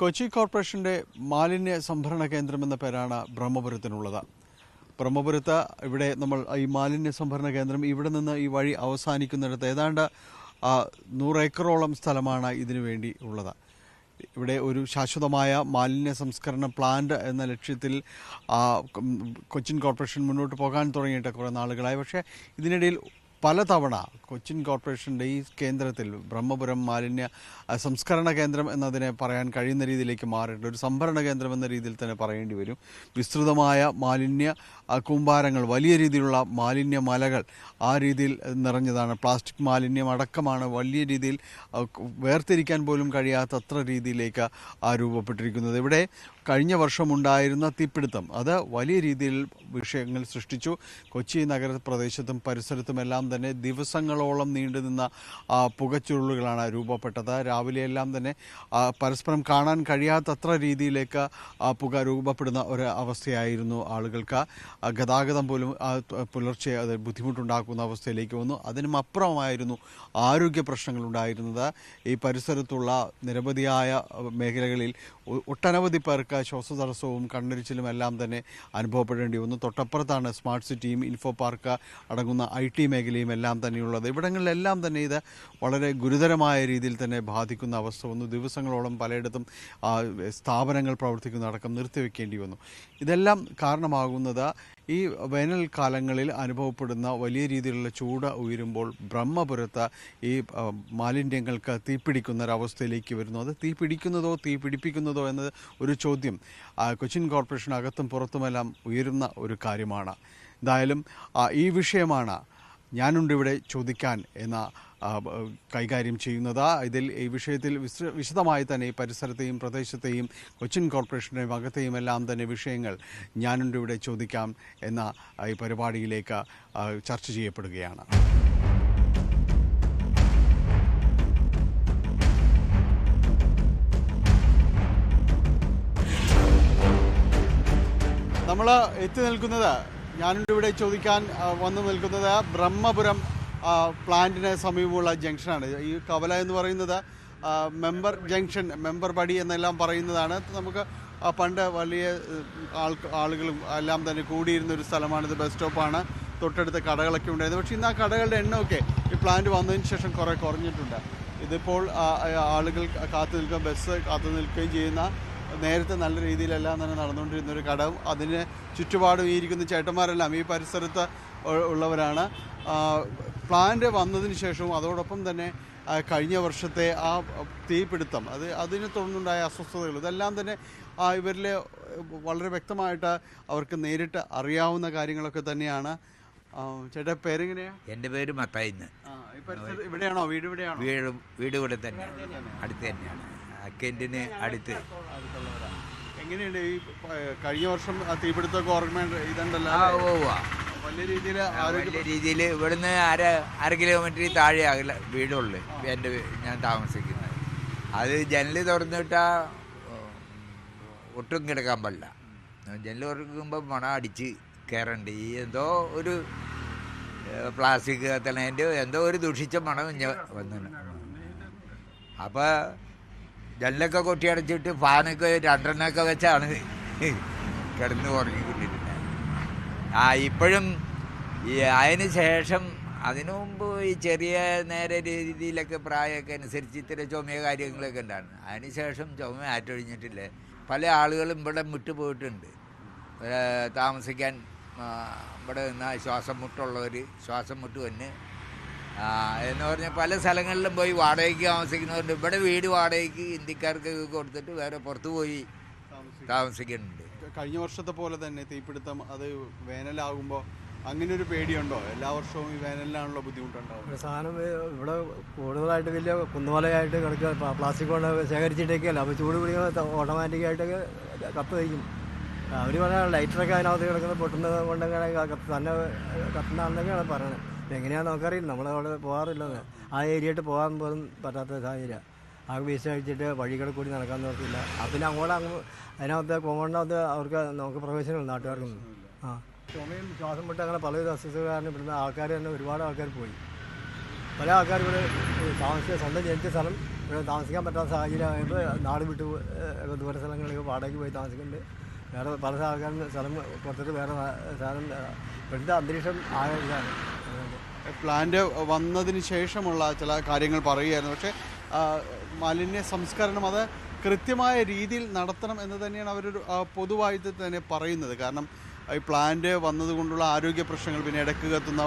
കൊച്ചി കോർപ്പറേഷന്റെ മാലിന്യ സംഭരണ കേന്ദ്രം എന്ന പേരാണ് ബ്രഹ്മപുരത്തിനുള്ളത്. ബ്രഹ്മപുരത്ത് ഇവിടെ നമ്മൾ ഈ മാലിന്യ സംഭരണ കേന്ദ്രം ഇവിടെ നിന്ന് ഈ വഴി അവസാനിക്കുന്നിടത്ത് ഏതാണ്ട് നൂറേക്കറോളം സ്ഥലമാണ് ഇതിനു വേണ്ടി ഉള്ളത്. ഇവിടെ ഒരു ശാശ്വതമായ മാലിന്യ സംസ്കരണ പ്ലാന്റ് എന്ന ലക്ഷ്യത്തിൽ കൊച്ചിൻ കോർപ്പറേഷൻ മുന്നോട്ട് പോകാൻ തുടങ്ങിയിട്ട് കുറേ നാളുകളായി. പക്ഷേ ഇതിനിടയിൽ പലതവണ കൊച്ചിൻ കോർപ്പറേഷന്റെ ഈ കേന്ദ്രത്തിൽ ബ്രഹ്മപുരം മാലിന്യ സംസ്കരണ കേന്ദ്രം എന്നതിനെ പറയാൻ കഴിയുന്ന രീതിയിലേക്ക് മാറിയിട്ടുണ്ട് ഒരു സംഭരണ കേന്ദ്രം എന്ന രീതിയിൽ തന്നെ പറയേണ്ടി വരും. വിസ്തൃതമായ മാലിന്യ കൂമ്പാരങ്ങൾ വലിയ രീതിയിലുള്ള മാലിന്യ മലകൾ ആ രീതിയിൽ നിറഞ്ഞതാണ്. പ്ലാസ്റ്റിക് മാലിന്യം അടക്കമാണ് വലിയ രീതിയിൽ വേർതിരിക്കാൻ പോലും കഴിയാത്തത്ര രീതിയിലേക്ക് ആ രൂപപ്പെട്ടിരിക്കുന്നത്. ഇവിടെ കഴിഞ്ഞ വർഷമുണ്ടായിരുന്ന തീപിടുത്തം. അത് വലിയ രീതിയിൽ വിഷയങ്ങൾ സൃഷ്ടിച്ചു. കൊച്ചി നഗരപ്രദേശത്തും പരിസരത്തുമെല്ലാം തന്നെ ദിവസങ്ങളോളം നീണ്ടുനിന്ന നിന്ന പുകച്ചുരുളുകളാണ് രൂപപ്പെട്ടത്. രാവിലെയെല്ലാം തന്നെ പരസ്പരം കാണാൻ കഴിയാത്തത്ര രീതിയിലേക്ക് പുക രൂപപ്പെടുന്ന ഒരു അവസ്ഥയായിരുന്നു ആളുകൾക്ക്. ഗതാഗതം പോലും പുലർച്ചെ അത് ബുദ്ധിമുട്ടുണ്ടാക്കുന്ന അവസ്ഥയിലേക്ക് വന്നു. അതിനും അപ്പുറമായിരുന്നു ആരോഗ്യ പ്രശ്നങ്ങളുണ്ടായിരുന്നത്. ഈ പരിസരത്തുള്ള നിരവധിയായ മേഖലകളിൽ ഒട്ടനവധി പേർക്ക് ശ്വാസതടസ്സവും കണ്ണരിച്ചിലും എല്ലാം തന്നെ അനുഭവപ്പെടേണ്ടി വന്നു. തൊട്ടപ്പുറത്താണ് സ്മാർട്ട് സിറ്റിയും ഇൻഫോ പാർക്ക് അടങ്ങുന്ന ഐ ടി മേഖലയും എല്ലാം തന്നെയുള്ളത്. ഇവിടങ്ങളിലെല്ലാം തന്നെ ഇത് വളരെ ഗുരുതരമായ രീതിയിൽ തന്നെ ബാധിക്കുന്ന അവസ്ഥ വന്നു. ദിവസങ്ങളോളം പലയിടത്തും സ്ഥാപനങ്ങൾ സ്ഥാപനങ്ങൾ പ്രവർത്തിക്കുന്നതടക്കം നിർത്തിവെക്കേണ്ടി വന്നു. ഇതെല്ലാം കാരണമാകുന്നത് ഈ വേനൽക്കാലങ്ങളിൽ അനുഭവപ്പെടുന്ന വലിയ രീതിയിലുള്ള ചൂട് ഉയരുമ്പോൾ ബ്രഹ്മപുരത്ത് ഈ മാലിന്യങ്ങൾക്ക് തീപിടിക്കുന്ന ഒരവസ്ഥയിലേക്ക് വരുന്നു. അത് തീ പിടിക്കുന്നതോ തീ പിടിപ്പിക്കുന്നതോ എന്നത് ഒരു ചോദ്യം. കൊച്ചിൻ കോർപ്പറേഷൻ അകത്തും പുറത്തുമെല്ലാം ഉയരുന്ന ഒരു കാര്യമാണ്. എന്തായാലും ഈ വിഷയമാണ് ഞാനുണ്ടിവിടെ ചോദിക്കാൻ എന്ന കൈകാര്യം ചെയ്യുന്നത്. ഇതിൽ ഈ വിഷയത്തിൽ വിശദമായി തന്നെ പരിസരത്തെയും പ്രദേശത്തെയും കൊച്ചിൻ കോർപ്പറേഷന്റെയും അകത്തെയും എല്ലാം തന്നെ വിഷയങ്ങൾ ഞാനുണ്ട് ഇവിടെ ചോദിക്കാം എന്ന ഈ പരിപാടിയിലേക്ക് ചർച്ച ചെയ്യപ്പെടുകയാണ്. നമ്മൾ എത്തി നിൽക്കുന്നത് ഞാനുണ്ട് ഇവിടെ ചോദിക്കാൻ വന്നു നിൽക്കുന്നത് ബ്രഹ്മപുരം പ്ലാന്റിന് സമീപമുള്ള ജംഗ്ഷനാണ്. ഈ കവല എന്ന് പറയുന്നത് മെമ്പർ ജംഗ്ഷൻ മെമ്പർ പടി എന്നെല്ലാം പറയുന്നതാണ്. നമുക്ക് പണ്ട് വലിയ ആൾ ആളുകളും എല്ലാം തന്നെ കൂടിയിരുന്ന ഒരു സ്ഥലമാണിത് ബസ് സ്റ്റോപ്പാണ്. തൊട്ടടുത്ത കടകളൊക്കെ ഉണ്ടായിരുന്നു. പക്ഷേ ഇന്ന് ആ കടകളുടെ എണ്ണമൊക്കെ ഈ പ്ലാന്റ് വന്നതിന് ശേഷം കുറേ കുറഞ്ഞിട്ടുണ്ട്. ഇതിപ്പോൾ ആളുകൾ കാത്തു നിൽക്കുക ബസ് കാത്തു നിൽക്കുകയും ചെയ്യുന്ന നേരത്തെ നല്ല രീതിയിലെല്ലാം തന്നെ നടന്നുകൊണ്ടിരുന്ന ഒരു കടവും അതിന് ചുറ്റുപാടും ഈ ഇരിക്കുന്ന ചേട്ടന്മാരെല്ലാം ഈ പരിസരത്ത് ഉള്ളവരാണ്. പ്ലാന്റ് വന്നതിന് ശേഷവും അതോടൊപ്പം തന്നെ കഴിഞ്ഞ വർഷത്തെ ആ തീപിടുത്തം അത് അതിനെ തുടർന്നുണ്ടായ അസ്വസ്ഥതകൾ ഇതെല്ലാം തന്നെ ഇവരിൽ വളരെ വ്യക്തമായിട്ട് അവർക്ക് നേരിട്ട് അറിയാവുന്ന കാര്യങ്ങളൊക്കെ തന്നെയാണ്. ചേട്ടാ പേരെങ്ങനെയാ? എന്റെ പേര് മത്തായിന്ന്. ഇവിടെയാണോ? വീട് ഇവിടെയാണോ? വീട് വീട് ഇവിടെ തന്നെ അടുത്ത് തന്നെയാണ്. അക്കന്റിന് അടുത്ത്. എങ്ങനെയുണ്ട് ഈ കഴിഞ്ഞ വർഷം ആ തീപിടുത്തമൊക്കെ ഓർമ്മയുണ്ട്? ഇതുണ്ടല്ലോ വലിയ രീതിയിൽ ഇവിടുന്ന് അര അര കിലോമീറ്റർ താഴെ അകല വീടുള്ളു. എന്റെ ഞാൻ താമസിക്കുന്നത്. അത് ജനൽ തുറന്നിട്ടാ ഒട്ടും കിടക്കാൻ പാടില്ല. ജനൽ തുറക്കുമ്പോൾ മണ അടിച്ച് കയറണ്ട്. ഈ എന്തോ ഒരു പ്ലാസ്റ്റിക് കത്തണേന്റെ എന്തോ ഒരു ദുഷിച്ച മണം ഞാൻ വന്നു അപ്പോൾ ജനലൊക്കെ കൊട്ടിയടച്ചിട്ട് ഫാനൊക്കെ രണ്ടെണ്ണമൊക്കെ വെച്ചാണ് കിടന്നു ഉറങ്ങിക്കൊണ്ടിരുന്നത് ആ ഇപ്പോഴും ഈ അതിന് ശേഷം അതിനു മുമ്പ് ഈ ചെറിയ നേരെ രീതിയിലൊക്കെ പ്രായമൊക്കെ അനുസരിച്ച് ഇത്തരം ചുമയ കാര്യങ്ങളൊക്കെ ഉണ്ടാണ് അതിന് ശേഷം ചുമ ആറ്റൊഴിഞ്ഞിട്ടില്ല. പല ആളുകളും ഇവിടെ മുട്ട് പോയിട്ടുണ്ട്. താമസിക്കാൻ ഇവിടെ നിന്ന് ശ്വാസം മുട്ടുള്ളവർ ശ്വാസം മുട്ട് വന്ന് എന്ന് പറഞ്ഞാൽ പല സ്ഥലങ്ങളിലും പോയി വാടകയ്ക്ക് താമസിക്കുന്നവരുണ്ട്. ഇവിടെ വീട് വാടകയ്ക്ക് ഹിന്ദിക്കാർക്ക് കൊടുത്തിട്ട് വേറെ പുറത്ത് പോയി താമസിക്കുന്നുണ്ട്. കഴിഞ്ഞ വർഷത്തെ പോലെ തന്നെ തീപിടുത്തം അത് വേനലാകുമ്പോൾ അങ്ങനെ ഒരു പേടിയുണ്ടോ? എല്ലാ വർഷവും ഈ വേനലിനാണല്ലോ ബുദ്ധിമുട്ടുണ്ടാവും സാധനം ഇവിടെ കൂടുതലായിട്ട് വലിയ കുന്നുമലയായിട്ട് കിടക്കുക പ്ലാസ്റ്റിക് കൊണ്ട് ശേഖരിച്ചിട്ടൊക്കെയല്ല അപ്പോൾ ചൂട് പിടിക്കുമ്പോൾ ഓട്ടോമാറ്റിക്കായിട്ടൊക്കെ കത്ത് വയ്ക്കും അവർ പറഞ്ഞാൽ ലൈറ്ററൊക്കെ അതിനകത്ത് കിടക്കുന്നത് പൊട്ടുന്നത് കത്ത് തന്നെ കത്തുന്നതാണെന്നൊക്കെയാണ് പറയുന്നത് എങ്ങനെയാണെന്ന് നമുക്കറിയില്ല നമ്മളവിടെ പോകാറില്ലെന്ന്. ആ ഏരിയയിട്ട് പോകാൻ പോലും പറ്റാത്ത സാഹചര്യം ആ വേസ്റ്റ് കഴിച്ചിട്ട് വഴികൾ കൂടി നടക്കാൻ നോക്കില്ല പിന്നെ അങ്ങോട്ട് അങ്ങ് അതിനകത്ത് കോമ്പൗണ്ടിനകത്ത് അവർക്ക് നമുക്ക് പ്രവേശനമില്ല നാട്ടുകാർക്കൊന്നും. ആ. ചുമയും ശ്വാസം മുട്ട് അങ്ങനെ പലവിധ അസ്വസ്ഥത കാരണം ഇവിടുന്ന് ആൾക്കാർ തന്നെ ഒരുപാട് ആൾക്കാർ പോയി. പല ആൾക്കാർ ഇവിടെ താമസിച്ച സ്വന്തം ജനിച്ച സ്ഥലം ഇവിടെ താമസിക്കാൻ പറ്റാത്ത സാഹചര്യമായപ്പോൾ നാട് വിട്ട് ദൂര സ്ഥലങ്ങളിൽ വാടകയ്ക്ക് പോയി താമസിക്കുന്നുണ്ട്. വേറെ പല ആൾക്കാരും സ്ഥലം കൊടുത്തിട്ട് വേറെ സ്ഥലം ഇവിടുത്തെ അന്തരീക്ഷം അതുകൊണ്ട് പ്ലാന്റ് വന്നതിന് ശേഷമുള്ള ചില കാര്യങ്ങൾ പറയുകയായിരുന്നു. പക്ഷേ മാലിന്യ സംസ്കരണം അത് കൃത്യമായ രീതിയിൽ നടത്തണം എന്ന് തന്നെയാണ് അവരൊരു പൊതുവായിട്ട് തന്നെ പറയുന്നത്. കാരണം ഈ പ്ലാന്റ് വന്നതുകൊണ്ടുള്ള ആരോഗ്യ പ്രശ്നങ്ങൾ പിന്നെ ഇടയ്ക്ക് കത്തുന്ന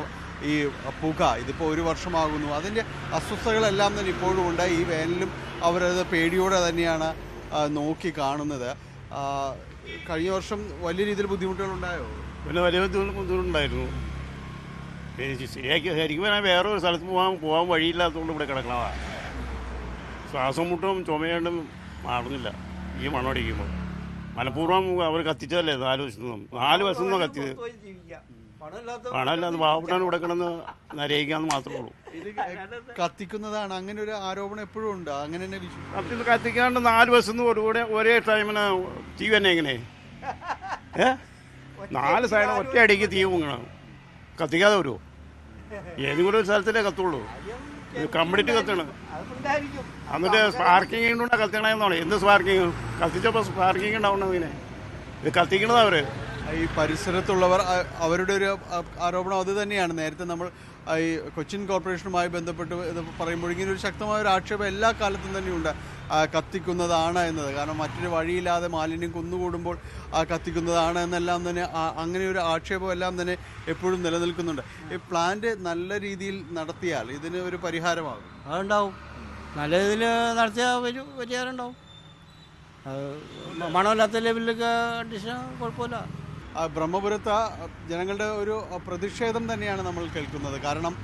ഈ പുക ഇതിപ്പോൾ ഒരു വർഷമാകുന്നു. അതിന്റെ അസ്വസ്ഥതകളെല്ലാം തന്നെ ഇപ്പോഴും ഉണ്ട്. ഈ വേനലും അവരത് പേടിയോടെ തന്നെയാണ് നോക്കി കാണുന്നത്. കഴിഞ്ഞ വർഷം വലിയ രീതിയിൽ ബുദ്ധിമുട്ടുകളുണ്ടായോ പിന്നെ വലിയ ബുദ്ധിമുട്ട് ബുദ്ധിമുട്ടുണ്ടായിരുന്നു ശരിയാക്കി ശരിക്കും വേറെ ഒരു സ്ഥലത്ത് പോകാൻ പോകാൻ വഴിയില്ലാത്തതുകൊണ്ട് ഇവിടെ കിടക്കണതാണ് ശ്വാസം മുട്ടും ചുമയാണ്ടും മാറുന്നില്ല. ഈ മണ്ണടിക്കുമ്പോൾ മനഃപൂർവം അവർ കത്തിച്ചതല്ലേ? നാല് വശത്തു നിന്നും. നാല് വശത്തു നിന്നും കത്തിയത് പണമില്ലാതെ പാവപ്പെട്ടാണ് ഇവിടെ കിടന്ന് നരയിക്കാന്ന് മാത്രമേ ഉള്ളൂ. കത്തിക്കുന്നതാണ്. അങ്ങനെ ഒരു ആരോപണം എപ്പോഴും ഉണ്ട്. അങ്ങനെ തന്നെ കത്തി കത്തിക്കാണ്ട് നാല് വശത്തു നിന്ന് ഒരു കൂടെ ഒരേ ടൈമിന് തീ തന്നെ എങ്ങനെ? ഏ? നാല് സൈഡ് ഒറ്റ അടിക്ക് തീ പൊങ്ങണം കത്തിക്കാതെ വരുമോ ഏതെങ്കിലും ഒരു സ്ഥലത്തിലേ കത്തുള്ളൂ. കംപ്ലീറ്റ് കത്തണം എന്നിട്ട് സ്പാർക്കിംഗ് കൊണ്ടാണ് കത്തണേന്നാണ് എന്ത് സ്പാർക്കിംഗ് കത്തിച്ചപ്പോൾ സ്പാർക്കിംഗ് ഉണ്ടാവണം ഇതിനെ ഇത് കത്തിക്കണത് അവർ. ഈ പരിസരത്തുള്ളവർ അവരുടെ ഒരു ആരോപണം അത് തന്നെയാണ്. നേരത്തെ നമ്മൾ ഈ കൊച്ചിൻ കോർപ്പറേഷനുമായി ബന്ധപ്പെട്ട് ഇത് പറയുമ്പോൾ ഇങ്ങനെ ഒരു ശക്തമായ ഒരു ആക്ഷേപം എല്ലാ കാലത്തും തന്നെയുണ്ട്. കത്തിക്കുന്നതാണ് എന്നത്. കാരണം മറ്റൊരു വഴിയില്ലാതെ മാലിന്യം കുന്നുകൂടുമ്പോൾ കത്തിക്കുന്നതാണ് എന്നെല്ലാം തന്നെ അങ്ങനെ ഒരു ആക്ഷേപം എല്ലാം തന്നെ എപ്പോഴും നിലനിൽക്കുന്നുണ്ട്. ഈ പ്ലാന്റ് നല്ല രീതിയിൽ നടത്തിയാൽ ഇതിന് ഒരു പരിഹാരമാകും. അതുണ്ടാവും. നല്ല രീതിയിൽ നടത്തിയാൽ ഒരു പരിഹാരം ഉണ്ടാവും മണമില്ലാത്ത ലെവലിലൊക്കെ കണ്ടീഷൻ കുഴപ്പമില്ല. ബ്രഹ്മപുരത്ത് ജനങ്ങളുടെ ഒരു പ്രതിഷേധം തന്നെയാണ് നമ്മൾ കേൾക്കുന്നത്. കാരണം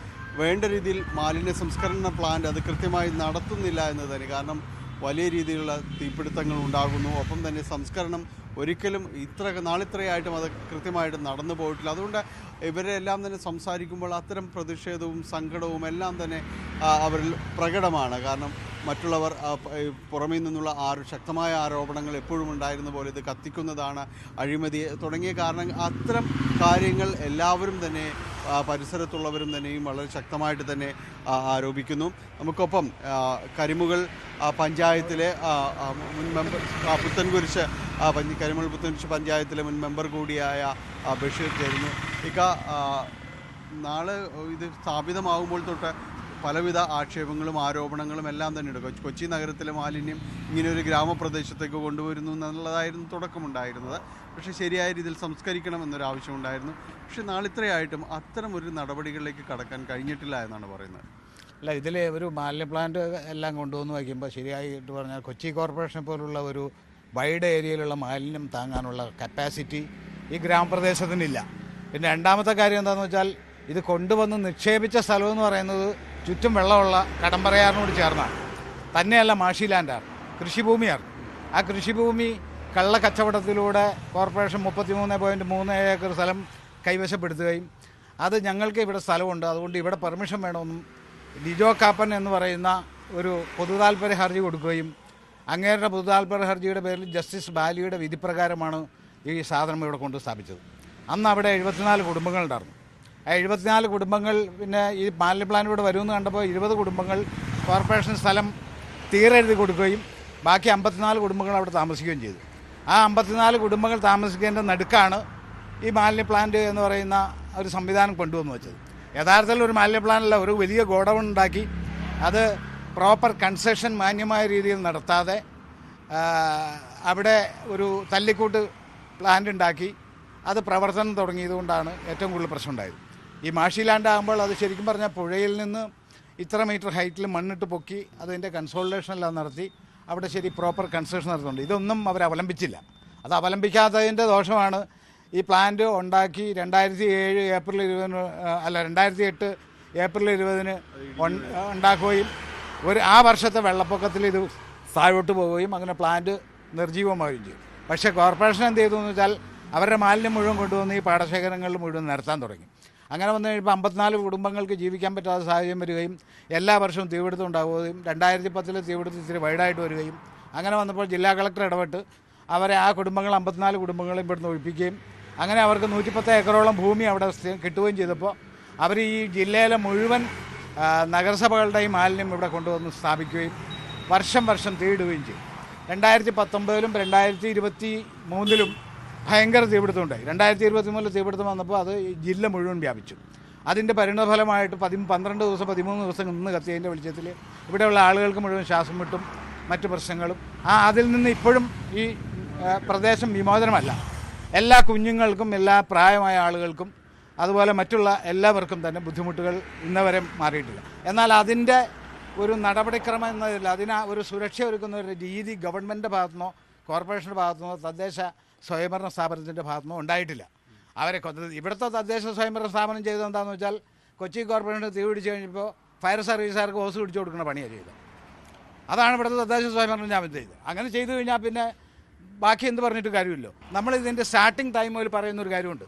വേണ്ട രീതിയിൽ മാലിന്യ സംസ്കരണ പ്ലാന്റ് അത് കൃത്യമായി നടത്തുന്നില്ല എന്ന് തന്നെ. കാരണം വലിയ രീതിയിലുള്ള തീപിടുത്തങ്ങൾ ഉണ്ടാകുന്നു. ഒപ്പം തന്നെ സംസ്കരണം ഒരിക്കലും ഇത്ര നാളിത്രയായിട്ടും അത് കൃത്യമായിട്ട് നടന്നു പോയിട്ടില്ല. അതുകൊണ്ട് ഇവരെ എല്ലാം തന്നെ സംസാരിക്കുമ്പോൾ അത്തരം പ്രതിഷേധവും സങ്കടവും എല്ലാം തന്നെ അവരിൽ പ്രകടമാണ്. കാരണം മറ്റുള്ളവർ പുറമേ നിന്നുള്ള ആരോ ശക്തമായ ആരോപണങ്ങൾ എപ്പോഴും ഉണ്ടായിരുന്ന പോലെ ഇത് കത്തിക്കുന്നതാണ് അഴിമതി. തുടങ്ങിയ കാരണം അത്തരം കാര്യങ്ങൾ എല്ലാവരും തന്നെ പരിസരത്തുള്ളവരും തന്നെയും വളരെ ശക്തമായിട്ട് തന്നെ ആരോപിക്കുന്നു. നമുക്കൊപ്പം കരിമുകൾ പഞ്ചായത്തിലെ മുൻ മെമ്പർ പുത്തൻകുരിശ് കരിമുകൾ പുത്തൻകുരിശ് പഞ്ചായത്തിലെ മുൻ മെമ്പർ കൂടിയായ ബഷീർ ചേരുന്നു. ഇക്ക നാളെ ഇത് സ്ഥാപിതമാകുമ്പോൾ തൊട്ട് പലവിധ ആക്ഷേപങ്ങളും ആരോപണങ്ങളും എല്ലാം തന്നെയുണ്ട് കൊച്ചി നഗരത്തിലെ മാലിന്യം ഇങ്ങനെ ഒരു ഗ്രാമപ്രദേശത്തേക്ക് കൊണ്ടുവരുന്നു എന്നുള്ളതായിരുന്നു തുടക്കമുണ്ടായിരുന്നത്. പക്ഷേ ശരിയായ രീതിയിൽ സംസ്കരിക്കണം എന്നൊരു ആവശ്യമുണ്ടായിരുന്നു പക്ഷേ നാളിത്രയായിട്ടും അത്തരം ഒരു നടപടികളിലേക്ക് കടക്കാൻ കഴിഞ്ഞിട്ടില്ല എന്നാണ് പറയുന്നത്. അല്ല ഇതിൽ ഒരു മാലിന്യ പ്ലാന്റ് എല്ലാം കൊണ്ടുവന്ന് വയ്ക്കുമ്പോൾ ശരിയായിട്ട് പറഞ്ഞാൽ കൊച്ചി കോർപ്പറേഷൻ പോലുള്ള ഒരു വൈഡ് ഏരിയയിലുള്ള മാലിന്യം താങ്ങാനുള്ള കപ്പാസിറ്റി ഈ ഗ്രാമപ്രദേശത്തിനില്ല. പിന്നെ രണ്ടാമത്തെ കാര്യം എന്താണെന്ന് വെച്ചാൽ ഇത് കൊണ്ടുവന്ന് നിക്ഷേപിച്ച സ്ഥലമെന്ന് പറയുന്നത് ചുറ്റും വെള്ളമുള്ള കടമ്പറയാറിനോട് ചേർന്നാണ് തന്നെയല്ല മാഷി ലാൻഡാണ് കൃഷിഭൂമിയാണ് ആ കൃഷിഭൂമി കള്ള കച്ചവടത്തിലൂടെ കോർപ്പറേഷൻ മുപ്പത്തിമൂന്ന് പോയിന്റ് മൂന്ന് ഏക്കർ സ്ഥലം കൈവശപ്പെടുത്തുകയും അത് ഞങ്ങൾക്ക് ഇവിടെ സ്ഥലമുണ്ട്. അതുകൊണ്ട് ഇവിടെ പെർമിഷൻ വേണമെന്നും ലിജോ കാപ്പൻ എന്ന് പറയുന്ന ഒരു പൊതുതാൽപര്യ ഹർജി കൊടുക്കുകയും അങ്ങേരുടെ പൊതുതാൽപര്യ ഹർജിയുടെ പേരിൽ ജസ്റ്റിസ് ബാലിയുടെ വിധിപ്രകാരമാണ് ഈ സാധനം ഇവിടെ കൊണ്ട് സ്ഥാപിച്ചത്. അന്ന് അവിടെ എഴുപത്തിനാല് കുടുംബങ്ങളുണ്ടായിരുന്നു എഴുപത്തിനാല് കുടുംബങ്ങൾ പിന്നെ ഈ മാലിന്യ പ്ലാൻ ഇവിടെ വരുമെന്ന് കണ്ടപ്പോൾ ഇരുപത് കുടുംബങ്ങൾ കോർപ്പറേഷൻ സ്ഥലം തീരെഴുതി കൊടുക്കുകയും ബാക്കി അമ്പത്തിനാല് കുടുംബങ്ങൾ അവിടെ താമസിക്കുകയും ചെയ്തു. ആ അമ്പത്തിനാല് കുടുംബങ്ങൾ താമസിക്കേണ്ട നടുക്കാണ് ഈ മാലിന്യ പ്ലാന്റ് എന്ന് പറയുന്ന ഒരു സംവിധാനം കൊണ്ടുവന്ന് വെച്ചത്. യഥാർത്ഥത്തിൽ ഒരു മാലിന്യ പ്ലാനല്ല ഒരു വലിയ ഗോഡൗൺ ഉണ്ടാക്കി അത് പ്രോപ്പർ കൺസെഷൻ മാന്യമായ രീതിയിൽ നടത്താതെ അവിടെ ഒരു തല്ലിക്കൂട്ട് പ്ലാന്റ് ഉണ്ടാക്കി അത് പ്രവർത്തനം തുടങ്ങിയതുകൊണ്ടാണ് ഏറ്റവും കൂടുതൽ പ്രശ്നം ഉണ്ടായത്. ഈ മാഷി ലാൻഡ് ആകുമ്പോൾ അത് ശരിക്കും പറഞ്ഞാൽ പുഴയിൽ നിന്ന് ഇത്ര മീറ്റർ ഹൈറ്റിൽ മണ്ണിട്ട് പൊക്കി അതിന്റെ കൺസോൾട്ടേഷൻ എല്ലാം നടത്തി അവിടെ ശരി പ്രോപ്പർ കൺസ്ട്രക്ഷൻ നടത്തുന്നുണ്ട്. ഇതൊന്നും അവർ അവലംബിച്ചില്ല. അത് അവലംബിക്കാത്തതിന്റെ ദോഷമാണ് ഈ പ്ലാന്റ് ഉണ്ടാക്കി രണ്ടായിരത്തി ഏഴ് ഏപ്രിൽ ഇരുപതിന് അല്ല രണ്ടായിരത്തി എട്ട് ഏപ്രിൽ ഇരുപതിന് ഉണ്ടാക്കുകയും ഒരു ആ വർഷത്തെ വെള്ളപ്പൊക്കത്തിൽ ഇത് താഴോട്ട് പോവുകയും അങ്ങനെ പ്ലാന്റ് നിർജീവമാവുകയും ചെയ്യും പക്ഷേ കോർപ്പറേഷൻ എന്ത് ചെയ്തു എന്ന് വെച്ചാൽ അവരുടെ മാലിന്യം മുഴുവൻ കൊണ്ടുവന്ന് ഈ പാടശേഖരങ്ങളിൽ മുഴുവൻ നിരത്താൻ തുടങ്ങി. അങ്ങനെ വന്നു കഴിയുമ്പോൾ അമ്പത്തിനാല് കുടുംബങ്ങൾക്ക് ജീവിക്കാൻ പറ്റാത്ത സാഹചര്യം വരികയും എല്ലാ വർഷവും തീപിടുത്തം ഉണ്ടാവുകയും രണ്ടായിരത്തി പത്തിൽ തീപിടുത്തം ഇത്തിരി വൈഡായിട്ട് വരികയും അങ്ങനെ വന്നപ്പോൾ ജില്ലാ കളക്ടർ ഇടപെട്ട് അവരെ ആ കുടുംബങ്ങൾ അമ്പത്തിനാല് കുടുംബങ്ങളെ ഇവിടുന്ന് ഒഴിപ്പിക്കുകയും അങ്ങനെ അവർക്ക് നൂറ്റിപ്പത്ത് ഏക്കറോളം ഭൂമി അവിടെ കിട്ടുകയും ചെയ്തപ്പോൾ അവർ ഈ ജില്ലയിലെ മുഴുവൻ നഗരസഭകളുടെയും മാലിന്യം ഇവിടെ കൊണ്ടുവന്ന് സ്ഥാപിക്കുകയും വർഷം വർഷം തീയിടുകയും ചെയ്യും രണ്ടായിരത്തി പത്തൊമ്പതിലും രണ്ടായിരത്തി ഇരുപത്തി മൂന്നിലും ഭയങ്കര തീപിടുത്തം ഉണ്ടായി രണ്ടായിരത്തി ഇരുപത്തി മൂന്നിൽ തീപിടുത്തം വന്നപ്പോൾ അത് ജില്ല മുഴുവൻ വ്യാപിച്ചു. അതിന്റെ പരിണതഫലമായിട്ട് പതി പന്ത്രണ്ട് ദിവസം പതിമൂന്ന് ദിവസം നിന്ന് കത്തിയതിന്റെ വെളിച്ചത്തിൽ ഇവിടെയുള്ള ആളുകൾക്ക് മുഴുവൻ ശ്വാസം വിട്ടും മറ്റു പ്രശ്നങ്ങളും. ആ അതിൽ നിന്ന് ഇപ്പോഴും ഈ പ്രദേശം വിമോചനമല്ല. എല്ലാ കുഞ്ഞുങ്ങൾക്കും എല്ലാ പ്രായമായ ആളുകൾക്കും അതുപോലെ മറ്റുള്ള എല്ലാവർക്കും തന്നെ ബുദ്ധിമുട്ടുകൾ ഇന്നവരെ മാറിയിട്ടില്ല. എന്നാൽ അതിന്റെ ഒരു നടപടിക്രമം എന്നതിൽ അതിന് ഒരു സുരക്ഷ ഒരുക്കുന്ന ഒരു രീതി ഗവൺമെന്റിന്റെ ഭാഗത്തുനിന്നോ കോർപ്പറേഷന്റെ ഭാഗത്തുനിന്നോ തദ്ദേശ സ്വയംഭരണ സ്ഥാപനത്തിന്റെ ഭാഗത്തുനിന്നോ ഉണ്ടായിട്ടില്ല. അവരെ കൊന്നത് ഇവിടുത്തെ തദ്ദേശ സ്വയംഭരണ സ്ഥാപനം ചെയ്തത് എന്താണെന്ന് വെച്ചാൽ കൊച്ചി കോർപ്പറേഷൻ തീ പിടിച്ച് കഴിഞ്ഞപ്പോൾ ഫയർ സർവീസുകാർക്ക് ഹോസ് പിടിച്ചു കൊടുക്കുന്ന പണിയാണ് ചെയ്തത്. അതാണ് ഇവിടുത്തെ തദ്ദേശ സ്വയംഭരണം ഞാൻ ചെയ്തത്. അങ്ങനെ ചെയ്തു കഴിഞ്ഞാൽ പിന്നെ ബാക്കി എന്ത് പറഞ്ഞിട്ട് കാര്യമില്ലോ നമ്മൾ ഇതിന്റെ സ്റ്റാർട്ടിംഗ് ടൈമിൽ പറയുന്ന ഒരു കാര്യമുണ്ട്.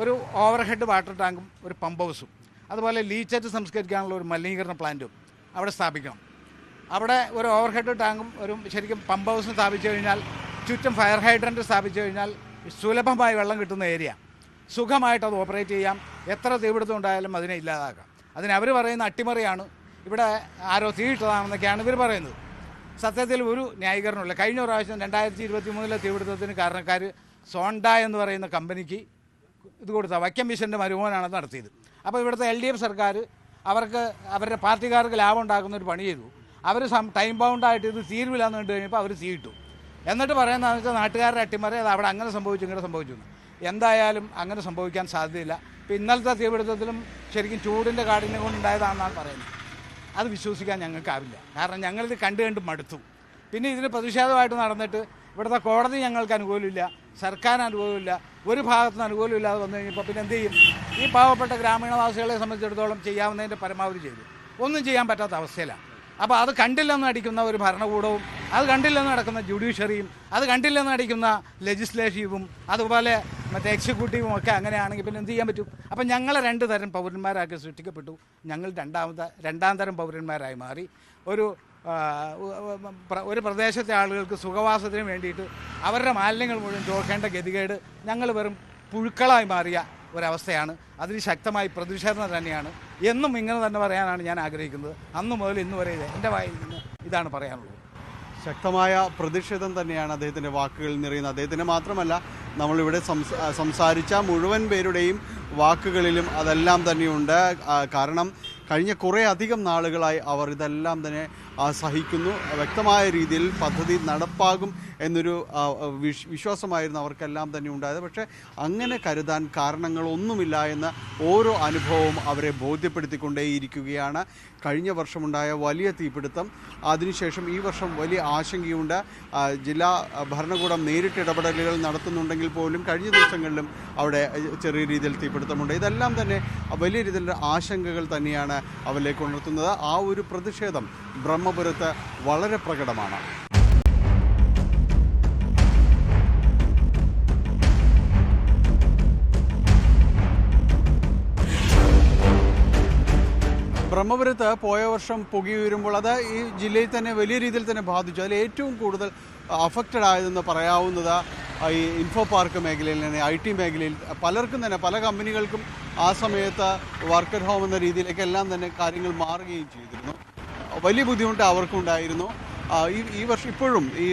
ഒരു ഓവർ ഹെഡ് വാട്ടർ ടാങ്കും ഒരു പമ്പ് ഹൗസും അതുപോലെ ലീച്ചറ്റ് സംസ്കരിക്കാനുള്ള ഒരു മലിനീകരണ പ്ലാന്റും അവിടെ സ്ഥാപിക്കണം. അവിടെ ഒരു ഓവർഹെഡ് ടാങ്കും ഒരു ശരിക്കും പമ്പ് ഹൗസും സ്ഥാപിച്ചു കഴിഞ്ഞാൽ ചുറ്റും ഫയർ ഹൈഡ്രന്റ് സ്ഥാപിച്ചു കഴിഞ്ഞാൽ സുലഭമായി വെള്ളം കിട്ടുന്ന ഏരിയ സുഖമായിട്ട് അത് ഓപ്പറേറ്റ് ചെയ്യാം. എത്ര തീപിടുത്തം ഉണ്ടായാലും അതിനെ ഇല്ലാതാക്കാം. അതിന് അവർ പറയുന്ന അട്ടിമറിയാണ്. ഇവിടെ ആരോ തീയിട്ടതാണെന്നൊക്കെയാണ് ഇവർ പറയുന്നത്. സത്യത്തിൽ ഒരു ന്യായീകരണമില്ല കഴിഞ്ഞ പ്രാവശ്യം രണ്ടായിരത്തി ഇരുപത്തി മൂന്നിലെ തീപിടുത്തത്തിന് കാരണക്കാർ സോണ്ട എന്ന് പറയുന്ന കമ്പനിക്ക് ഇത് കൊടുത്ത വൈക്കം മിഷന്റെ മരുമോനാണ് നടത്തിയത്. അപ്പോൾ ഇവിടുത്തെ എൽ ഡി എഫ് സർക്കാർ അവർക്ക് അവരുടെ പാർട്ടിക്കാർക്ക് ലാഭം ഉണ്ടാക്കുന്ന ഒരു പണി ചെയ്തു. അവർ ടൈം ബൗണ്ടായിട്ട് ഇത് തീരുവില്ലാന്ന് കണ്ടു കഴിഞ്ഞപ്പോൾ അവർ തീയിട്ടു. എന്നിട്ട് പറയുന്നതെന്ന് വെച്ചാൽ നാട്ടുകാരുടെ അട്ടിമറി അത് അവിടെ അങ്ങനെ സംഭവിച്ചു ഇങ്ങനെ സംഭവിച്ചു. എന്തായാലും അങ്ങനെ സംഭവിക്കാൻ സാധ്യതയില്ല. ഇപ്പം ഇന്നലത്തെ തീപിടുത്തത്തിലും ശരിക്കും ചൂടിന്റെ കാഠിന്യം കൊണ്ടുണ്ടായതാണെന്നാണ് പറയുന്നത്. അത് വിശ്വസിക്കാൻ ഞങ്ങൾക്കാവില്ല. കാരണം ഞങ്ങളിത് കണ്ടു കണ്ട് മടുത്തു. പിന്നെ ഇതിന് പ്രതിഷേധമായിട്ട് നടന്നിട്ട് ഇവിടുത്തെ കോടതി ഞങ്ങൾക്ക് അനുകൂലമില്ല സർക്കാർ അനുകൂലമില്ല ഒരു ഭാഗത്തുനിന്ന് അനുകൂലമില്ലാതെ വന്നു കഴിഞ്ഞപ്പോൾ പിന്നെ എന്ത് ചെയ്യും? ഈ പാവപ്പെട്ട ഗ്രാമീണവാസികളെ സംബന്ധിച്ചിടത്തോളം ചെയ്യാവുന്നതിന്റെ പരമാവധി ചെയ്തു. ഒന്നും ചെയ്യാൻ പറ്റാത്ത അവസ്ഥയിലാണ്. അപ്പോൾ അത് കണ്ടില്ലെന്ന് അടിക്കുന്ന ഒരു ഭരണകൂടവും അത് കണ്ടില്ലെന്ന് നടക്കുന്ന ജുഡീഷ്യറിയും അത് കണ്ടില്ലെന്ന് അടിക്കുന്ന ലെജിസ്ലേറ്റീവും അതുപോലെ മറ്റേ എക്സിക്യൂട്ടീവും ഒക്കെ അങ്ങനെയാണെങ്കിൽ പിന്നെ എന്ത് ചെയ്യാൻ പറ്റും? അപ്പം ഞങ്ങളെ രണ്ട് തരം പൗരന്മാരാക്കി സൃഷ്ടിക്കപ്പെട്ടു. ഞങ്ങൾ രണ്ടാമത്തെ രണ്ടാം തരം പൗരന്മാരായി മാറി. ഒരു ഒരു പ്രദേശത്തെ ആളുകൾക്ക് സുഖവാസത്തിന് വേണ്ടിയിട്ട് അവരുടെ മാലിന്യങ്ങൾ മുഴുവൻ ചോക്കേണ്ട ഗതികേട് ഞങ്ങൾ വെറും പുഴുക്കളായി മാറിയ ഒരവസ്ഥയാണ്. അതിന് ശക്തമായി പ്രതിഷേധം തന്നെയാണ്. എന്നും ഇങ്ങനെ തന്നെ പറയാനാണ് ഞാൻ ആഗ്രഹിക്കുന്നത്. അന്ന് മുതൽ ഇന്ന് വരെ ഇത് എന്റെ വായിൽ നിന്ന് ഇതാണ് പറയാനുള്ളത്. ശക്തമായ പ്രതിഷേധം തന്നെയാണ് അദ്ദേഹത്തിന്റെ വാക്കുകളിൽ നിറയുന്നത്. അദ്ദേഹത്തിന് മാത്രമല്ല നമ്മളിവിടെ സംസ സംസാരിച്ച മുഴുവൻ പേരുടെയും വാക്കുകളിലും അതെല്ലാം തന്നെയുണ്ട്. കാരണം കഴിഞ്ഞ കുറേ അധികം നാളുകളായി അവർ ഇതെല്ലാം തന്നെ സഹിക്കുന്നു. വ്യക്തമായ രീതിയിൽ പദ്ധതി നടപ്പാകും എന്നൊരു വിശ്വാസമായിരുന്നു അവർക്കെല്ലാം തന്നെ ഉണ്ടായത്. പക്ഷേ അങ്ങനെ കരുതാൻ കാരണങ്ങളൊന്നുമില്ല എന്ന ഓരോ അനുഭവവും അവരെ ബോധ്യപ്പെടുത്തിക്കൊണ്ടേയിരിക്കുകയാണ്. കഴിഞ്ഞ വർഷമുണ്ടായ വലിയ തീപിടുത്തം. അതിനുശേഷം ഈ വർഷം വലിയ ആശങ്കയുണ്ട്. ജില്ലാ ഭരണകൂടം നേരിട്ട് ഇടപെടലുകൾ നടത്തുന്നുണ്ടെങ്കിൽ പോലും കഴിഞ്ഞ ദിവസങ്ങളിലും അവിടെ ചെറിയ രീതിയിൽ തീപിടുത്തമുണ്ട്. ഇതെല്ലാം തന്നെ വലിയ രീതിയിലുള്ള ആശങ്കകൾ തന്നെയാണ് അവരിലേക്ക് ഉണർത്തുന്നത്. ആ ഒരു പ്രതിഷേധം ബ്രഹ്മപുരത്ത് വളരെ പ്രകടമാണ്. ബ്രഹ്മപുരത്ത് പോയ വർഷം പുകയുയരുമ്പോൾ അത് ഈ ജില്ലയിൽ തന്നെ വലിയ രീതിയിൽ തന്നെ ബാധിച്ചു. അതിൽ ഏറ്റവും കൂടുതൽ അഫക്റ്റഡ് ആയതെന്ന് പറയാവുന്നത് ഈ ഇൻഫോ പാർക്ക് മേഖലയിൽ തന്നെ ഐ ടി മേഖലയിൽ. പലർക്കും തന്നെ പല കമ്പനികൾക്കും ആ സമയത്ത് വർക്ക് അറ്റ് ഹോം എന്ന രീതിയിലേക്ക് എല്ലാം തന്നെ കാര്യങ്ങൾ മാറുകയും ചെയ്തിരുന്നു. വലിയ ബുദ്ധിമുട്ട് അവർക്കുണ്ടായിരുന്നു ഈ ഈ വർഷം ഇപ്പോഴും ഈ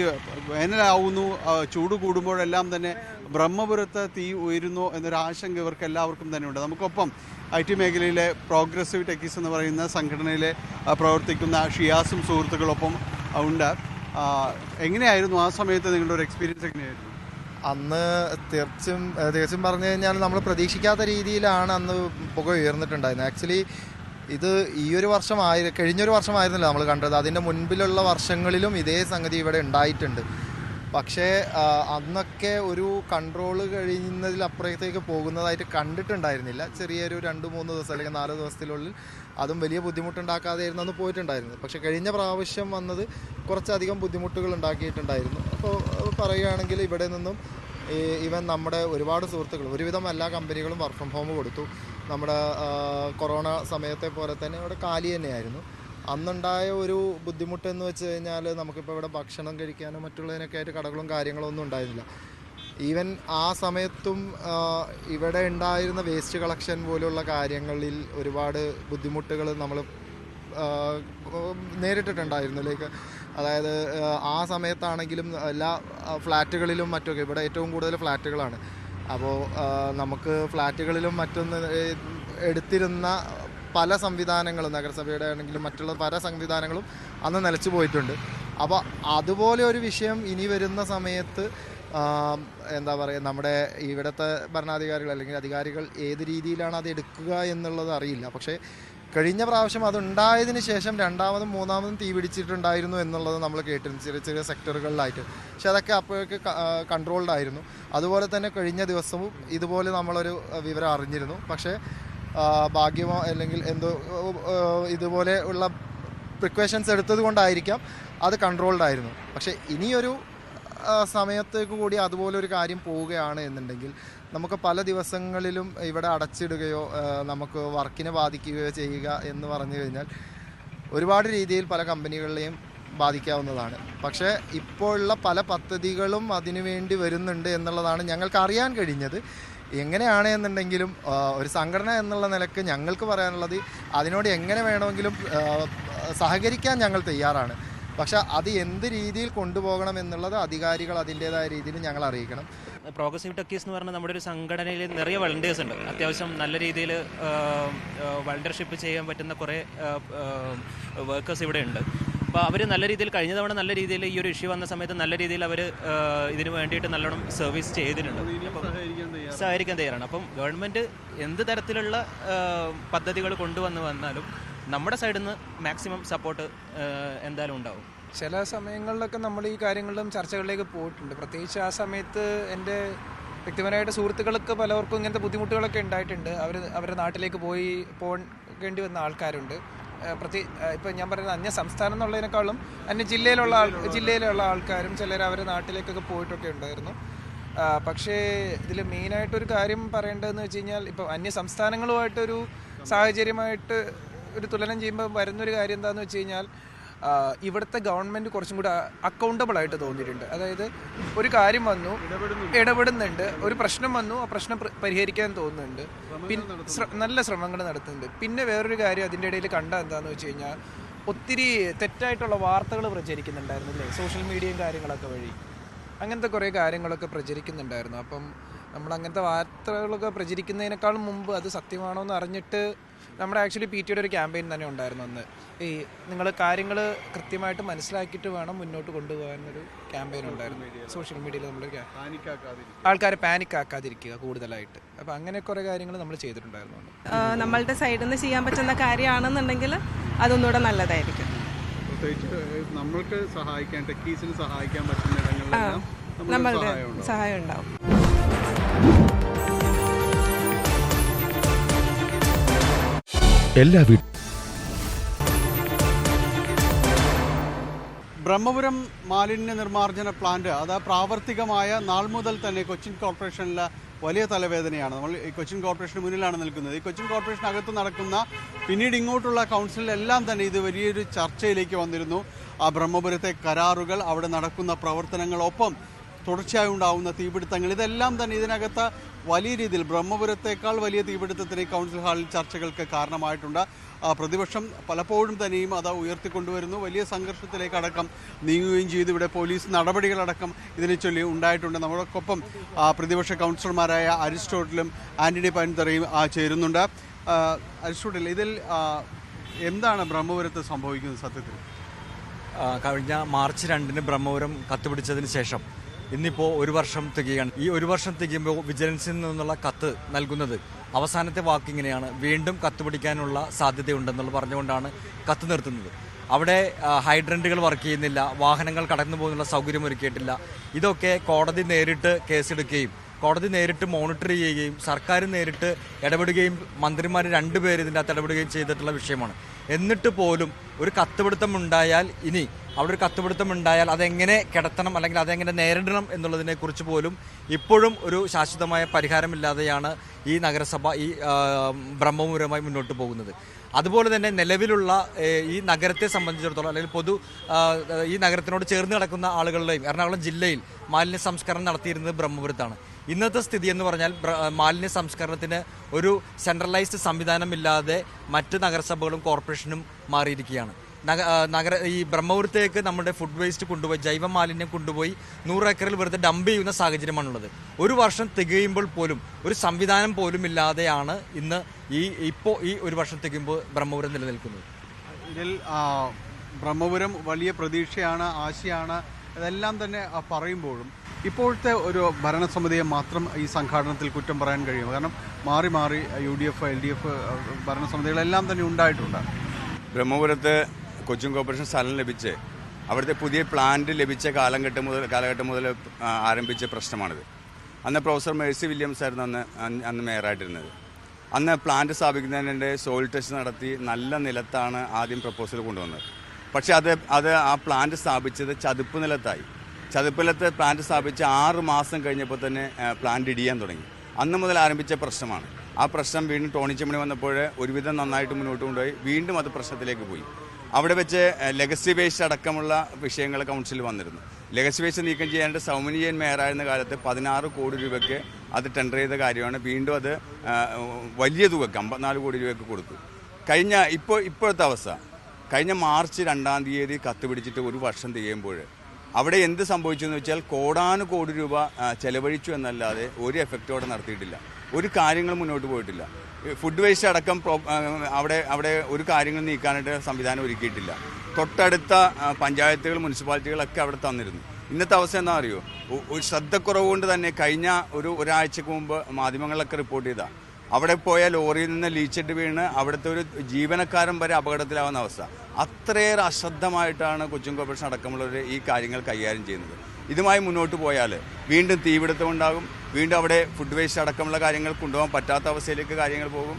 വേനലാവുന്നു ചൂട് കൂടുമ്പോഴെല്ലാം തന്നെ ബ്രഹ്മപുരത്ത് തീ ഉയരുന്നു എന്നൊരു ആശങ്ക ഇവർക്ക് എല്ലാവർക്കും തന്നെ ഉണ്ട്. നമുക്കൊപ്പം ഐ ടി മേഖലയിലെ പ്രോഗ്രസീവ് ടെക്കീസ് എന്ന് പറയുന്ന സംഘടനയിലെ പ്രവർത്തിക്കുന്ന ഷിയാസും സുഹൃത്തുക്കളൊപ്പം ഉണ്ട്. എങ്ങനെയായിരുന്നു ആ സമയത്ത് നിങ്ങളുടെ ഒരു എക്സ്പീരിയൻസ് എങ്ങനെയായിരുന്നു? അന്ന് തീർച്ചും തീർച്ചും പറഞ്ഞു കഴിഞ്ഞാൽ നമ്മൾ പ്രതീക്ഷിക്കാത്ത രീതിയിലാണ് അന്ന് പുക ഉയർന്നിട്ടുണ്ടായിരുന്നത്. ആക്ച്വലി ഇത് ഈ ഒരു വർഷമായി കഴിഞ്ഞൊരു വർഷമായിരുന്നില്ല നമ്മൾ കണ്ടത്. അതിന്റെ മുൻപിലുള്ള വർഷങ്ങളിലും ഇതേ സംഗതി ഇവിടെ ഉണ്ടായിട്ടുണ്ട്. പക്ഷേ അന്നൊക്കെ ഒരു കൺട്രോൾ കഴിയുന്നതിലപ്പുറത്തേക്ക് പോകുന്നതായിട്ട് കണ്ടിട്ടുണ്ടായിരുന്നില്ല. ചെറിയൊരു രണ്ട് മൂന്ന് ദിവസം അല്ലെങ്കിൽ നാല് ദിവസത്തിനുള്ളിൽ അതും വലിയ ബുദ്ധിമുട്ടുണ്ടാക്കാതെ ഇരുന്ന് അന്ന് പോയിട്ടുണ്ടായിരുന്നു. പക്ഷേ കഴിഞ്ഞ പ്രാവശ്യം വന്നത് കുറച്ചധികം ബുദ്ധിമുട്ടുകൾ ഉണ്ടാക്കിയിട്ടുണ്ടായിരുന്നു. അപ്പോൾ പറയുകയാണെങ്കിൽ ഇവിടെ നിന്നും ഈവൻ നമ്മുടെ ഒരുപാട് സുഹൃത്തുക്കൾ ഒരുവിധം എല്ലാ കമ്പനികളും വർക്ക് ഫ്രം ഹോം കൊടുത്തു. നമ്മുടെ കൊറോണ സമയത്തെ പോലെ തന്നെ ഇവിടെ കാലി തന്നെയായിരുന്നു. അന്നുണ്ടായ ഒരു ബുദ്ധിമുട്ട് എന്ന് വെച്ച് കഴിഞ്ഞാൽ നമുക്കിപ്പോൾ ഇവിടെ ഭക്ഷണം കഴിക്കാനോ മറ്റുള്ളതിനൊക്കെ ആയിട്ട് കടകളും കാര്യങ്ങളൊന്നും ഉണ്ടായിരുന്നില്ല. ഈവൻ ആ സമയത്തും ഇവിടെ ഉണ്ടായിരുന്ന വേസ്റ്റ് കളക്ഷൻ പോലുള്ള കാര്യങ്ങളിൽ ഒരുപാട് ബുദ്ധിമുട്ടുകൾ നമ്മൾ നേരിട്ടിട്ടുണ്ടായിരുന്നു. ലൈക്ക് അതായത് ആ, സമയത്താണെങ്കിലും എല്ലാ ഫ്ലാറ്റുകളിലും മറ്റൊക്കെ ഇവിടെ ഏറ്റവും കൂടുതൽ ഫ്ലാറ്റുകളാണ്. അപ്പോൾ നമുക്ക് ഫ്ലാറ്റുകളിലും മറ്റൊന്ന് എടുത്തിരുന്ന പല സംവിധാനങ്ങളും നഗരസഭയുടെ ആണെങ്കിലും മറ്റുള്ള പല സംവിധാനങ്ങളും അന്ന് നിലച്ചു പോയിട്ടുണ്ട്. അപ്പോൾ അതുപോലെ ഒരു വിഷയം ഇനി വരുന്ന സമയത്ത് എന്താ പറയുക നമ്മുടെ ഇവിടുത്തെ ഭരണാധികാരികൾ അല്ലെങ്കിൽ അധികാരികൾ ഏത് രീതിയിലാണ് അത് എടുക്കുക എന്നുള്ളത് അറിയില്ല. പക്ഷേ കഴിഞ്ഞ പ്രാവശ്യം അതുണ്ടായതിനു ശേഷം രണ്ടാമതും മൂന്നാമതും തീ പിടിച്ചിട്ടുണ്ടായിരുന്നു എന്നുള്ളത് നമ്മൾ കേട്ടിരുന്നു ചെറിയ ചെറിയ സെക്ടറുകളിലായിട്ട്. പക്ഷെ അതൊക്കെ അപ്പോഴേക്ക് കൺട്രോൾഡ് ആയിരുന്നു. അതുപോലെ തന്നെ കഴിഞ്ഞ ദിവസവും ഇതുപോലെ നമ്മളൊരു വിവരം അറിഞ്ഞിരുന്നു. പക്ഷേ ഭാഗ്യമോ അല്ലെങ്കിൽ എന്തോ ഇതുപോലെ ഉള്ള പ്രിക്വേഷൻസ് എടുത്തത് കൊണ്ടായിരിക്കാം അത് കൺട്രോൾഡ് ആയിരുന്നു. പക്ഷേ ഇനിയൊരു സമയത്തേക്ക് കൂടി അതുപോലെ ഒരു കാര്യം പോവുകയാണ് എന്നുണ്ടെങ്കിൽ നമുക്ക് പല ദിവസങ്ങളിലും ഇവിടെ അടച്ചിടുകയോ നമുക്ക് വർക്കിനെ ബാധിക്കുകയോ ചെയ്യുക എന്ന് പറഞ്ഞു കഴിഞ്ഞാൽ ഒരുപാട് രീതിയിൽ പല കമ്പനികളിലെയും ബാധിക്കാവുന്നതാണ്. പക്ഷേ ഇപ്പോഴുള്ള പല പദ്ധതികളും അതിനുവേണ്ടി വരുന്നുണ്ട് എന്നുള്ളതാണ് ഞങ്ങൾക്ക് അറിയാൻ കഴിഞ്ഞത്. എങ്ങനെയാണ് എന്നുണ്ടെങ്കിലും ഒരു സംഘടന എന്നുള്ള നിലയ്ക്ക് ഞങ്ങൾക്ക് പറയാനുള്ളത് അതിനോട് എങ്ങനെ വേണമെങ്കിലും സഹകരിക്കാൻ ഞങ്ങൾ തയ്യാറാണ്. പക്ഷെ അത് എന്ത് രീതിയിൽ കൊണ്ടുപോകണം എന്നുള്ളത് അധികാരികൾ അതിന്റെതായ രീതിയിൽ ഞങ്ങൾ അറിയിക്കണം. പ്രോഗ്രസീവ് ടെക്കീസ് എന്ന് പറഞ്ഞാൽ നമ്മുടെ ഒരു സംഘടനയിൽ നിറയെ വളണ്ടിയേഴ്സ് ഉണ്ട്. അത്യാവശ്യം നല്ല രീതിയിൽ വളണ്ടിയർഷിപ്പ് ചെയ്യാൻ പറ്റുന്ന കുറേ വർക്കേഴ്സ് ഇവിടെ ഉണ്ട്. അപ്പോൾ അവർ നല്ല രീതിയിൽ കഴിഞ്ഞ തവണ നല്ല രീതിയിൽ ഈ ഒരു ഇഷ്യൂ വന്ന സമയത്ത് നല്ല രീതിയിൽ അവർ ഇതിന് വേണ്ടിയിട്ട് നല്ലോണം സർവീസ് ചെയ്തിട്ടുണ്ട്. അപ്പം സഹകരിക്കാൻ തയ്യാറാണ്. അപ്പം ഗവൺമെന്റ് എന്ത് തരത്തിലുള്ള പദ്ധതികൾ കൊണ്ടുവന്ന് വന്നാലും നമ്മുടെ സൈഡിൽ നിന്ന് മാക്സിമം സപ്പോർട്ട് എന്തായാലും ഉണ്ടാവും. ചില സമയങ്ങളിലൊക്കെ നമ്മൾ ഈ കാര്യങ്ങളിലും ചർച്ചകളിലേക്ക് പോയിട്ടുണ്ട്. പ്രത്യേകിച്ച് ആ സമയത്ത് എന്റെ വ്യക്തിപരമായിട്ട് സുഹൃത്തുക്കൾക്ക് പലർക്കും ഇങ്ങനത്തെ ബുദ്ധിമുട്ടുകളൊക്കെ ഉണ്ടായിട്ടുണ്ട്. അവർ അവരുടെ നാട്ടിലേക്ക് പോയി പോകേണ്ടി വന്ന ആൾക്കാരുണ്ട്. പ്രത്യേക ഇപ്പം ഞാൻ പറയുന്നത് അന്യ സംസ്ഥാനം എന്നുള്ളതിനേക്കാളും അന്യ ജില്ലയിലുള്ള ആൾ ജില്ലയിലുള്ള ആൾക്കാരും ചിലർ അവരുടെ നാട്ടിലേക്കൊക്കെ പോയിട്ടൊക്കെ ഉണ്ടായിരുന്നു. പക്ഷേ ഇതിൽ മെയിനായിട്ടൊരു കാര്യം പറയേണ്ടതെന്ന് വെച്ച് കഴിഞ്ഞാൽ ഇപ്പം അന്യ സംസ്ഥാനങ്ങളുമായിട്ടൊരു സാഹചര്യമായിട്ട് ഒരു തുലനം ചെയ്യുമ്പോൾ വരുന്നൊരു കാര്യം എന്താണെന്ന് വെച്ച് കഴിഞ്ഞാൽ ഇവിടുത്തെ ഗവൺമെന്റ് കുറച്ചും കൂടെ അക്കൗണ്ടബിൾ ആയിട്ട് തോന്നിയിട്ടുണ്ട്. അതായത് ഒരു കാര്യം വന്നു ഇടപെടുന്നുണ്ട് ഒരു പ്രശ്നം വന്നു ആ പ്രശ്നം പരിഹരിക്കാൻ തോന്നുന്നുണ്ട്. പിന്നെ നല്ല ശ്രമങ്ങൾ നടത്തുന്നുണ്ട്. പിന്നെ വേറൊരു കാര്യം അതിന്റെ ഇടയിൽ കണ്ട എന്താണെന്ന് വെച്ച് കഴിഞ്ഞാൽ ഒത്തിരി തെറ്റായിട്ടുള്ള വാർത്തകൾ പ്രചരിക്കുന്നുണ്ടായിരുന്നു അല്ലേ സോഷ്യൽ മീഡിയയും കാര്യങ്ങളൊക്കെ വഴി. അങ്ങനത്തെ കുറേ കാര്യങ്ങളൊക്കെ പ്രചരിക്കുന്നുണ്ടായിരുന്നു. അപ്പം നമ്മൾ അങ്ങനത്തെ വാർത്തകളൊക്കെ പ്രചരിക്കുന്നതിനേക്കാൾ മുമ്പ് അത് സത്യമാണോ എന്ന് അറിഞ്ഞിട്ട് നമ്മുടെ ആക്ച്വലി പി ടിയുടെ ഒരു ക്യാമ്പയിൻ തന്നെ ഉണ്ടായിരുന്നു അന്ന്. ഈ നിങ്ങൾ കാര്യങ്ങൾ കൃത്യമായിട്ട് മനസ്സിലാക്കിയിട്ട് വേണം മുന്നോട്ട് കൊണ്ടുപോകാനൊരു ക്യാമ്പയിൻ ഉണ്ടായിരുന്നു. സോഷ്യൽ മീഡിയയിൽ നമ്മൾ ആൾക്കാരെ പാനിക് ആക്കാതിരിക്കുക കൂടുതലായിട്ട്. അപ്പം അങ്ങനെ കുറേ കാര്യങ്ങൾ നമ്മൾ ചെയ്തിട്ടുണ്ടായിരുന്നു നമ്മളുടെ സൈഡിൽ നിന്ന് ചെയ്യാൻ പറ്റുന്ന കാര്യമാണെന്നുണ്ടെങ്കിൽ അതൊന്നുകൂടെ നല്ലതായിരിക്കും. നമ്മൾക്ക് സഹായിക്കാൻ ടെക്കീസിന് സഹായിക്കാൻ പറ്റുന്ന നമ്മളുടെ സഹായം ഉണ്ടാവും. എല്ലാ വീട്ടിലും ബ്രഹ്മപുരം മാലിന്യ നിർമ്മാർജന പ്ലാന്റ് അത് പ്രാവർത്തികമായ നാൾ മുതൽ തന്നെ കൊച്ചിൻ കോർപ്പറേഷനിലെ വലിയ തലവേദനയാണ്. നമ്മൾ ഈ കൊച്ചിൻ കോർപ്പറേഷന് മുന്നിലാണ് നിൽക്കുന്നത്. ഈ കൊച്ചിൻ കോർപ്പറേഷനകത്ത് നടക്കുന്ന പിന്നീട് ഇങ്ങോട്ടുള്ള കൗൺസിലെല്ലാം തന്നെ ഇത് വലിയൊരു ചർച്ചയിലേക്ക് വന്നിരുന്നു. ആ ബ്രഹ്മപുരത്തെ കരാറുകൾ അവിടെ നടക്കുന്ന പ്രവർത്തനങ്ങളൊപ്പം തുടർച്ചയായി ഉണ്ടാവുന്ന തീപിടുത്തങ്ങൾ. ഇതെല്ലാം തന്നെ ഇതിനകത്ത് വലിയ രീതിയിൽ ബ്രഹ്മപുരത്തേക്കാൾ വലിയ തീപിടുത്തത്തിന് കൗൺസിൽ ഹാളിൽ ചർച്ചകൾക്ക് കാരണമായിട്ടുണ്ട്. പ്രതിപക്ഷം പലപ്പോഴും തന്നെയും അത് ഉയർത്തിക്കൊണ്ടുവരുന്നു. വലിയ സംഘർഷത്തിലേക്കടക്കം നീങ്ങുകയും ചെയ്തു. ഇവിടെ പോലീസ് നടപടികളടക്കം ഇതിനെ ചൊല്ലി ഉണ്ടായിട്ടുണ്ട്. നമ്മളൊക്കൊപ്പം പ്രതിപക്ഷ കൗൺസിലർമാരായ അരിസ്റ്റോട്ടിലും ആന്റണി പൈൻതറയും ചേരുന്നുണ്ട്. അരിസ്റ്റോട്ടിൽ ഇതിൽ എന്താണ് ബ്രഹ്മപുരത്ത് സംഭവിക്കുന്നത് സത്യത്തിൽ? കഴിഞ്ഞ മാർച്ച് രണ്ടിന് ബ്രഹ്മപുരം കത്തുപിടിച്ചതിന് ശേഷം ഇന്നിപ്പോൾ ഒരു വർഷം തികയാണ്. ഈ ഒരു വർഷം തികയുമ്പോൾ വിജിലൻസിൽ നിന്നുള്ള കത്ത് നൽകുന്നത് അവസാനത്തെ വാക്ക് ഇങ്ങനെയാണ് വീണ്ടും കത്ത് പിടിക്കാനുള്ള സാധ്യതയുണ്ടെന്നുള്ള പറഞ്ഞുകൊണ്ടാണ് കത്ത് നിർത്തുന്നത്. അവിടെ ഹൈഡ്രന്റുകൾ വർക്ക് ചെയ്യുന്നില്ല. വാഹനങ്ങൾ കടന്നു പോകുന്നുള്ള സൗകര്യം ഒരുക്കിയിട്ടില്ല. ഇതൊക്കെ കോടതി നേരിട്ട് കേസെടുക്കുകയും കോടതി നേരിട്ട് മോണിറ്റർ ചെയ്യുകയും സർക്കാർ നേരിട്ട് ഇടപെടുകയും മന്ത്രിമാർ രണ്ടുപേർ ഇതിന്റെ അകത്ത് ഇടപെടുകയും ചെയ്തിട്ടുള്ള വിഷയമാണ്. എന്നിട്ട് പോലും ഒരു കത്തുപിടുത്തം ഉണ്ടായാൽ ഇനി അവിടെ ഒരു കത്തുപിടുത്തം ഉണ്ടായാൽ അതെങ്ങനെ കിടത്തണം അല്ലെങ്കിൽ അതെങ്ങനെ നേരിടണം എന്നുള്ളതിനെ കുറിച്ച് പോലും ഇപ്പോഴും ഒരു ശാശ്വതമായ പരിഹാരമില്ലാതെയാണ് ഈ നഗരസഭ ഈ ബ്രഹ്മപുരമായി മുന്നോട്ട് പോകുന്നത്. അതുപോലെ തന്നെ നിലവിലുള്ള ഈ നഗരത്തെ സംബന്ധിച്ചിടത്തോളം അല്ലെങ്കിൽ പൊതു ഈ നഗരത്തിനോട് ചേർന്ന് കിടക്കുന്ന ആളുകളുടെയും എറണാകുളം ജില്ലയിൽ മാലിന്യ സംസ്കരണം നടത്തിയിരുന്നത് ബ്രഹ്മപുരത്താണ്. ഇന്നത്തെ സ്ഥിതി എന്ന് പറഞ്ഞാൽ മാലിന്യ സംസ്കരണത്തിന് ഒരു സെൻട്രലൈസ്ഡ് സംവിധാനമില്ലാതെ മറ്റ് നഗരസഭകളും കോർപ്പറേഷനും മാറിയിരിക്കുകയാണ്. നഗ നഗര ഈ ബ്രഹ്മപുരത്തേക്ക് നമ്മുടെ ഫുഡ് വേസ്റ്റ് കൊണ്ടുപോയി ജൈവ മാലിന്യം കൊണ്ടുപോയി നൂറ് ഏക്കറിൽ വെറുതെ ഡംപ് ചെയ്യുന്ന സാഹചര്യമാണുള്ളത്. ഒരു വർഷം തികയുമ്പോൾ പോലും ഒരു സംവിധാനം പോലും ഇല്ലാതെയാണ് ഇന്ന് ഈ ഇപ്പോൾ ഈ ഒരു വർഷം തികയുമ്പോൾ ബ്രഹ്മപുരം നിലനിൽക്കുന്നത്. ഇതിൽ ബ്രഹ്മപുരം വലിയ പ്രതീക്ഷയാണ് ആശയാണ് ഇതെല്ലാം തന്നെ പറയുമ്പോഴും ഇപ്പോഴത്തെ ഒരു ഭരണസമിതിയെ മാത്രം ഈ സംഘാടനത്തിൽ കുറ്റം പറയാൻ കഴിയും കാരണം മാറി മാറി U D F L D F ഭരണസമിതികളെല്ലാം തന്നെ ഉണ്ടായിട്ടുണ്ട്. ബ്രഹ്മപുരത്ത് കൊച്ചിൻ കോർപ്പറേഷൻ സ്ഥലം ലഭിച്ച് അവിടുത്തെ പുതിയ പ്ലാന്റ് ലഭിച്ച കാലഘട്ടം മുതൽ കാലഘട്ടം മുതൽ ആരംഭിച്ച പ്രശ്നമാണിത്. അന്ന് പ്രൊഫസർ മേഴ്സി വില്യംസ് ആയിരുന്നു അന്ന് അന്ന് മേയറായിട്ടിരുന്നത്. അന്ന് പ്ലാന്റ് സ്ഥാപിക്കുന്നതിന്റെ സോയിൽ ടെസ്റ്റ് നടത്തി നല്ല നിലത്താണ് ആദ്യം പ്രപ്പോസൽ കൊണ്ടുവന്നത്. പക്ഷേ അത് അത് ആ പ്ലാന്റ് സ്ഥാപിച്ചത് ചതുപ്പ് നിലത്തായി. ചതുപ്പ് നിലത്ത് പ്ലാന്റ് സ്ഥാപിച്ച് ആറ് മാസം കഴിഞ്ഞപ്പോൾ തന്നെ പ്ലാന്റ് ഇടിയാൻ തുടങ്ങി. അന്ന് മുതൽ ആരംഭിച്ച പ്രശ്നമാണ്. ആ പ്രശ്നം വീണ്ടും ടോണി ചെമ്മണി വന്നപ്പോൾ ഒരുവിധം നന്നായിട്ട് മുന്നോട്ട് കൊണ്ടുപോയി. വീണ്ടും അത് പ്രശ്നത്തിലേക്ക് പോയി. അവിടെ വെച്ച് ലെഗസി വേസ്റ്റ് അടക്കമുള്ള വിഷയങ്ങൾ കൗൺസിൽ വന്നിരുന്നു. ലെഗസി വേസ്റ്റ് നീക്കം ചെയ്യേണ്ട സൗമനിയൻ മേയറായിരുന്ന കാലത്ത് പതിനാറ് കോടി രൂപയ്ക്ക് അത് ടെൻഡർ ചെയ്ത കാര്യമാണ്. വീണ്ടും അത് വലിയ തുകക്ക് അമ്പത്തിനാല് കോടി രൂപയ്ക്ക് കൊടുത്തു. കഴിഞ്ഞ ഇപ്പോൾ ഇപ്പോഴത്തെ അവസ്ഥ. കഴിഞ്ഞ മാർച്ച് രണ്ടാം തീയതി കത്ത് പിടിച്ചിട്ട് ഒരു വർഷം തികയുമ്പോൾ അവിടെ എന്ത് സംഭവിച്ചു എന്ന് വെച്ചാൽ കോടാനുകോടി രൂപ ചെലവഴിച്ചു എന്നല്ലാതെ ഒരു എഫക്റ്റോടെ അവിടെ നടത്തിയിട്ടില്ല. ഒരു കാര്യങ്ങൾ മുന്നോട്ട് പോയിട്ടില്ല. ഫുഡ് വേസ്റ്റ് അടക്കം അവിടെ അവിടെ ഒരു കാര്യങ്ങൾ നീക്കാനായിട്ട് സംവിധാനം ഒരുക്കിയിട്ടില്ല. തൊട്ടടുത്ത പഞ്ചായത്തുകൾ മുനിസിപ്പാലിറ്റികളൊക്കെ അവിടെ തന്നിരുന്നു. ഇന്നത്തെ അവസ്ഥ എന്താ അറിയോ? ഒരു ശ്രദ്ധക്കുറവ് കൊണ്ട് തന്നെ കഴിഞ്ഞ ഒരു ഒരാഴ്ചക്ക് മുമ്പ് മാധ്യമങ്ങളിലൊക്കെ റിപ്പോർട്ട് ചെയ്ത. അവിടെ പോയ ലോറിയിൽ നിന്ന് ലീച്ചിട്ട് വീണ് അവിടുത്തെ ഒരു ജീവനക്കാരൻ വരെ അപകടത്തിലാവുന്ന അവസ്ഥ. അത്രയേറെ അശ്രദ്ധമായിട്ടാണ് കൊച്ചിൻ കോർപ്പറേഷൻ അടക്കമുള്ളവർ ഈ കാര്യങ്ങൾ കൈകാര്യം ചെയ്യുന്നത്. ഇതുമായി മുന്നോട്ട് പോയാൽ വീണ്ടും തീപിടുത്തം ഉണ്ടാകും. വീണ്ടും അവിടെ ഫുഡ് വേസ്റ്റ് അടക്കമുള്ള കാര്യങ്ങൾ കൊണ്ടുപോകാൻ പറ്റാത്ത അവസ്ഥയിലേക്ക് കാര്യങ്ങൾ പോകും.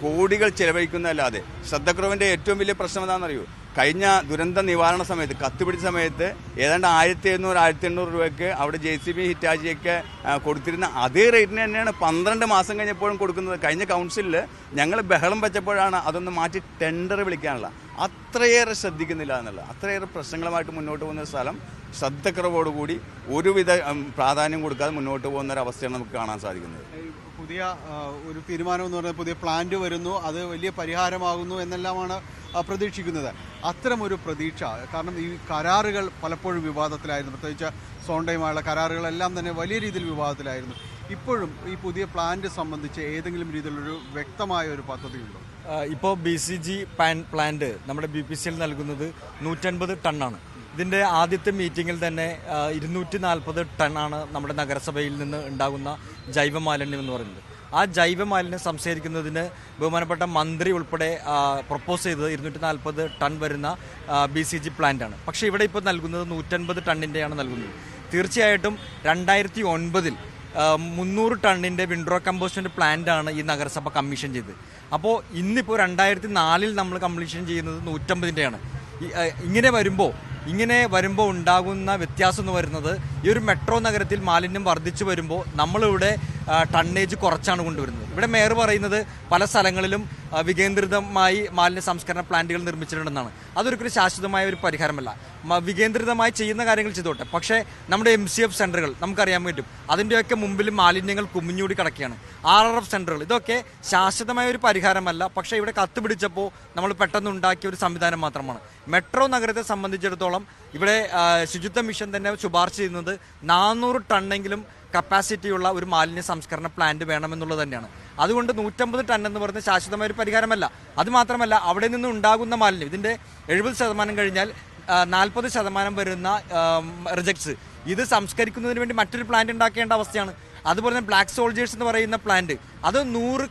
കോടികൾ ചെലവഴിക്കുന്നതല്ലാതെ ശ്രദ്ധക്കുറവിന്റെ ഏറ്റവും വലിയ പ്രശ്നം എന്താണെന്നറിയോ? കഴിഞ്ഞ ദുരന്ത നിവാരണ സമയത്ത് കത്തുപിടിച്ച സമയത്ത് ഏതാണ്ട് ആയിരത്തി എഴുന്നൂറ് ആയിരത്തി എണ്ണൂറ് രൂപയ്ക്ക് അവിടെ ജെ സി ബി ഹിറ്റാജിയൊക്കെ കൊടുത്തിരുന്ന അതേ റേറ്റിന് തന്നെയാണ് പന്ത്രണ്ട് മാസം കഴിഞ്ഞപ്പോഴും കൊടുക്കുന്നത്. കഴിഞ്ഞ കൗൺസിലിൽ ഞങ്ങൾ ബഹളം വെച്ചപ്പോഴാണ് അതൊന്ന് മാറ്റി ടെൻഡർ വിളിക്കാനുള്ള. അത്രയേറെ ശ്രദ്ധിക്കുന്നില്ല എന്നുള്ളത്. അത്രയേറെ പ്രശ്നങ്ങളുമായിട്ട് മുന്നോട്ട് പോകുന്ന സ്ഥലം ശ്രദ്ധക്കുറവോടുകൂടി ഒരുവിധ പ്രാധാന്യം കൊടുക്കാതെ മുന്നോട്ട് പോകുന്ന ഒരു അവസ്ഥയാണ് നമുക്ക് കാണാൻ സാധിക്കുന്നത്. പുതിയ ഒരു തീരുമാനം എന്ന് പറയുന്നത് പുതിയ പ്ലാന്റ് വരുന്നു. അത് വലിയ പരിഹാരമാകുന്നു എന്നെല്ലാമാണ് പ്രതീക്ഷിക്കുന്നത്. അത്തരമൊരു പ്രതീക്ഷ കാരണം ഈ കരാറുകൾ പലപ്പോഴും വിവാദത്തിലായിരുന്നു. പ്രത്യേകിച്ച് സോണ്ടയുമായുള്ള കരാറുകളെല്ലാം തന്നെ വലിയ രീതിയിൽ വിവാദത്തിലായിരുന്നു. ഇപ്പോഴും ഈ പുതിയ പ്ലാന്റ് സംബന്ധിച്ച് ഏതെങ്കിലും രീതിയിലൊരു വ്യക്തമായ ഒരു പദ്ധതിയുണ്ടോ? ഇപ്പോൾ ബി സി ജി പ്ലാന്റ് നമ്മുടെ ബി പി സി എൽ നൽകുന്നത് നൂറ്റൻപത് ടണ്ണാണ്. ഇതിന്റെ ആദ്യത്തെ മീറ്റിങ്ങിൽ തന്നെ ഇരുന്നൂറ്റി നാൽപ്പത് ടണ്ണാണ് നമ്മുടെ നഗരസഭയിൽ നിന്ന് ഉണ്ടാകുന്ന ജൈവ മാലിന്യം എന്ന് പറയുന്നത്. ആ ജൈവ മാലിന്യം ബഹുമാനപ്പെട്ട മന്ത്രി ഉൾപ്പെടെ പ്രപ്പോസ് ചെയ്തത് ഇരുന്നൂറ്റി നാൽപ്പത് ടൺ വരുന്ന ബി സി ജി പ്ലാന്റാണ് പക്ഷേ ഇവിടെ ഇപ്പോൾ നൽകുന്നത് നൂറ്റൻപത് ടണ്ണിന്റെയാണ് നൽകുന്നത്. തീർച്ചയായിട്ടും രണ്ടായിരത്തി ഒൻപതിൽ മുന്നൂറ് ടണ്ണിന്റെ വിൻഡ്രോ കമ്പോസ്റ്റിന്റെ പ്ലാന്റാണ് ഈ നഗരസഭ കമ്മീഷൻ ചെയ്തത്. അപ്പോൾ ഇന്നിപ്പോൾ രണ്ടായിരത്തി നാലിൽ നമ്മൾ കമ്മീഷൻ ചെയ്യുന്നത് നൂറ്റമ്പതിന്റെയാണ് ഇങ്ങനെ വരുമ്പോൾ ഇങ്ങനെ വരുമ്പോൾ ഉണ്ടാകുന്ന വ്യത്യാസം എന്ന് വരുന്നത് ഈ ഒരു മെട്രോ നഗരത്തിൽ മാലിന്യം വർദ്ധിച്ചു വരുമ്പോൾ നമ്മളിവിടെ ടണ്ണേജ് കുറച്ചാണ് കൊണ്ടുവരുന്നത്. ഇവിടെ മേയർ പറയുന്നത് പല സ്ഥലങ്ങളിലും വികേന്ദ്രിതമായി മാലിന്യ സംസ്കരണ പ്ലാന്റുകൾ നിർമ്മിച്ചിട്ടുണ്ടെന്നാണ്. അതൊരിക്കലും ശാശ്വതമായ ഒരു പരിഹാരമല്ല. വികേന്ദ്രിതമായി ചെയ്യുന്ന കാര്യങ്ങൾ ചെയ്തോട്ടെ. പക്ഷേ നമ്മുടെ എം സി എഫ് സെന്ററുകൾ നമുക്കറിയാൻ പറ്റും. അതിന്റെയൊക്കെ മുമ്പിൽ മാലിന്യങ്ങൾ കുമിഞ്ഞൂടി കിടക്കുകയാണ്. ആർ ആർ എഫ് സെന്ററുകൾ ഇതൊക്കെ ശാശ്വതമായ ഒരു പരിഹാരമല്ല. പക്ഷേ ഇവിടെ കത്ത് പിടിച്ചപ്പോൾ നമ്മൾ പെട്ടെന്ന് ഉണ്ടാക്കിയ ഒരു സംവിധാനം മാത്രമാണ്. മെട്രോ നഗരത്തെ സംബന്ധിച്ചിടത്തോളം ഇവിടെ ശുചിത്വ മിഷൻ തന്നെ ശുപാർശ ചെയ്യുന്നത് നാനൂറ് ടണ്ണെങ്കിലും കപ്പാസിറ്റിയുള്ള ഒരു മാലിന്യ സംസ്കരണ പ്ലാന്റ് വേണമെന്നുള്ളത് തന്നെയാണ്. അതുകൊണ്ട് നൂറ്റമ്പത് ടൺ എന്ന് പറഞ്ഞ ശാശ്വതമായ ഒരു പരിഹാരമല്ല. അത് മാത്രമല്ല അവിടെ നിന്ന് ഉണ്ടാകുന്ന മാലിന്യം ഇതിന്റെ എഴുപത് ശതമാനം കഴിഞ്ഞാൽ നാൽപ്പത് ശതമാനം വരുന്ന റിജക്ട്സ് ഇത് സംസ്കരിക്കുന്നതിന് വേണ്ടി മറ്റൊരു പ്ലാന്റ് ഉണ്ടാക്കേണ്ട അവസ്ഥയാണ്. അതുപോലെ തന്നെ ബ്ലാക്ക് സോൾജേഴ്സ് എന്ന് പറയുന്ന പ്ലാന്റ് അത് നൂറ്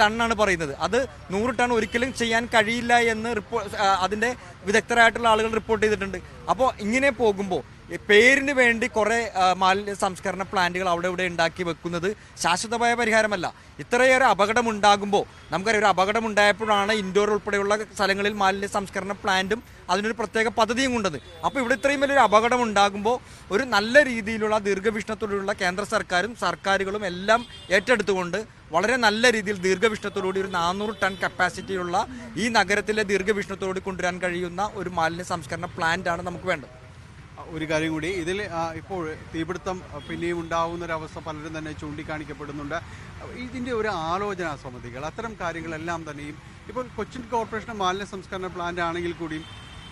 ടണ്ണാണ് പറയുന്നത്. അത് നൂറ് ടൺ ഒരിക്കലും ചെയ്യാൻ കഴിയില്ല എന്ന് റിപ്പോ അതിന്റെ വിദഗ്ധരായിട്ടുള്ള ആളുകൾ റിപ്പോർട്ട് ചെയ്തിട്ടുണ്ട്. അപ്പോൾ ഇങ്ങനെ പോകുമ്പോൾ പേരിന് വേണ്ടി കുറേ മാലിന്യ സംസ്കരണ പ്ലാന്റുകൾ അവിടെ ഇവിടെ ഉണ്ടാക്കി വെക്കുന്നത് ശാശ്വതമായ പരിഹാരമല്ല. ഇത്രയേറെ അപകടം ഉണ്ടാകുമ്പോൾ നമുക്കറിയാം ഒരു അപകടം ഉണ്ടായപ്പോഴാണ് ഇൻഡോർ ഉൾപ്പെടെയുള്ള സ്ഥലങ്ങളിൽ മാലിന്യ സംസ്കരണ പ്ലാന്റും അതിനൊരു പ്രത്യേക പദ്ധതിയും കൊണ്ടത് അപ്പോൾ ഇവിടെ ഇത്രയും വലിയൊരു അപകടം ഉണ്ടാകുമ്പോൾ ഒരു നല്ല രീതിയിലുള്ള ദീർഘവീക്ഷണത്തോടുള്ള കേന്ദ്ര സർക്കാരും സർക്കാരുകളും എല്ലാം ഏറ്റെടുത്തുകൊണ്ട് വളരെ നല്ല രീതിയിൽ ദീർഘവീക്ഷണത്തോടുകൂടി ഒരു നാനൂറ് ടൺ കപ്പാസിറ്റിയുള്ള ഈ നഗരത്തിലെ ദീർഘവീക്ഷണത്തോടുകൂടി കൊണ്ടുവരാൻ കഴിയുന്ന ഒരു മാലിന്യ സംസ്കരണ പ്ലാന്റാണ് നമുക്ക് വേണ്ടത്. ഒരു കാര്യം കൂടി. ഇതിൽ ഇപ്പോൾ തീപിടുത്തം പിന്നെയും ഉണ്ടാവുന്ന ഒരു അവസ്ഥ പലരും തന്നെ ചൂണ്ടിക്കാണിക്കപ്പെടുന്നുണ്ട്. ഇതിന്റെ ഒരു ആലോചനാ സമിതികൾ അത്തരം കാര്യങ്ങളെല്ലാം തന്നെയും ഇപ്പോൾ കൊച്ചിൻ കോർപ്പറേഷൻ മാലിന്യ സംസ്കരണ പ്ലാന്റ് ആണെങ്കിൽ കൂടിയും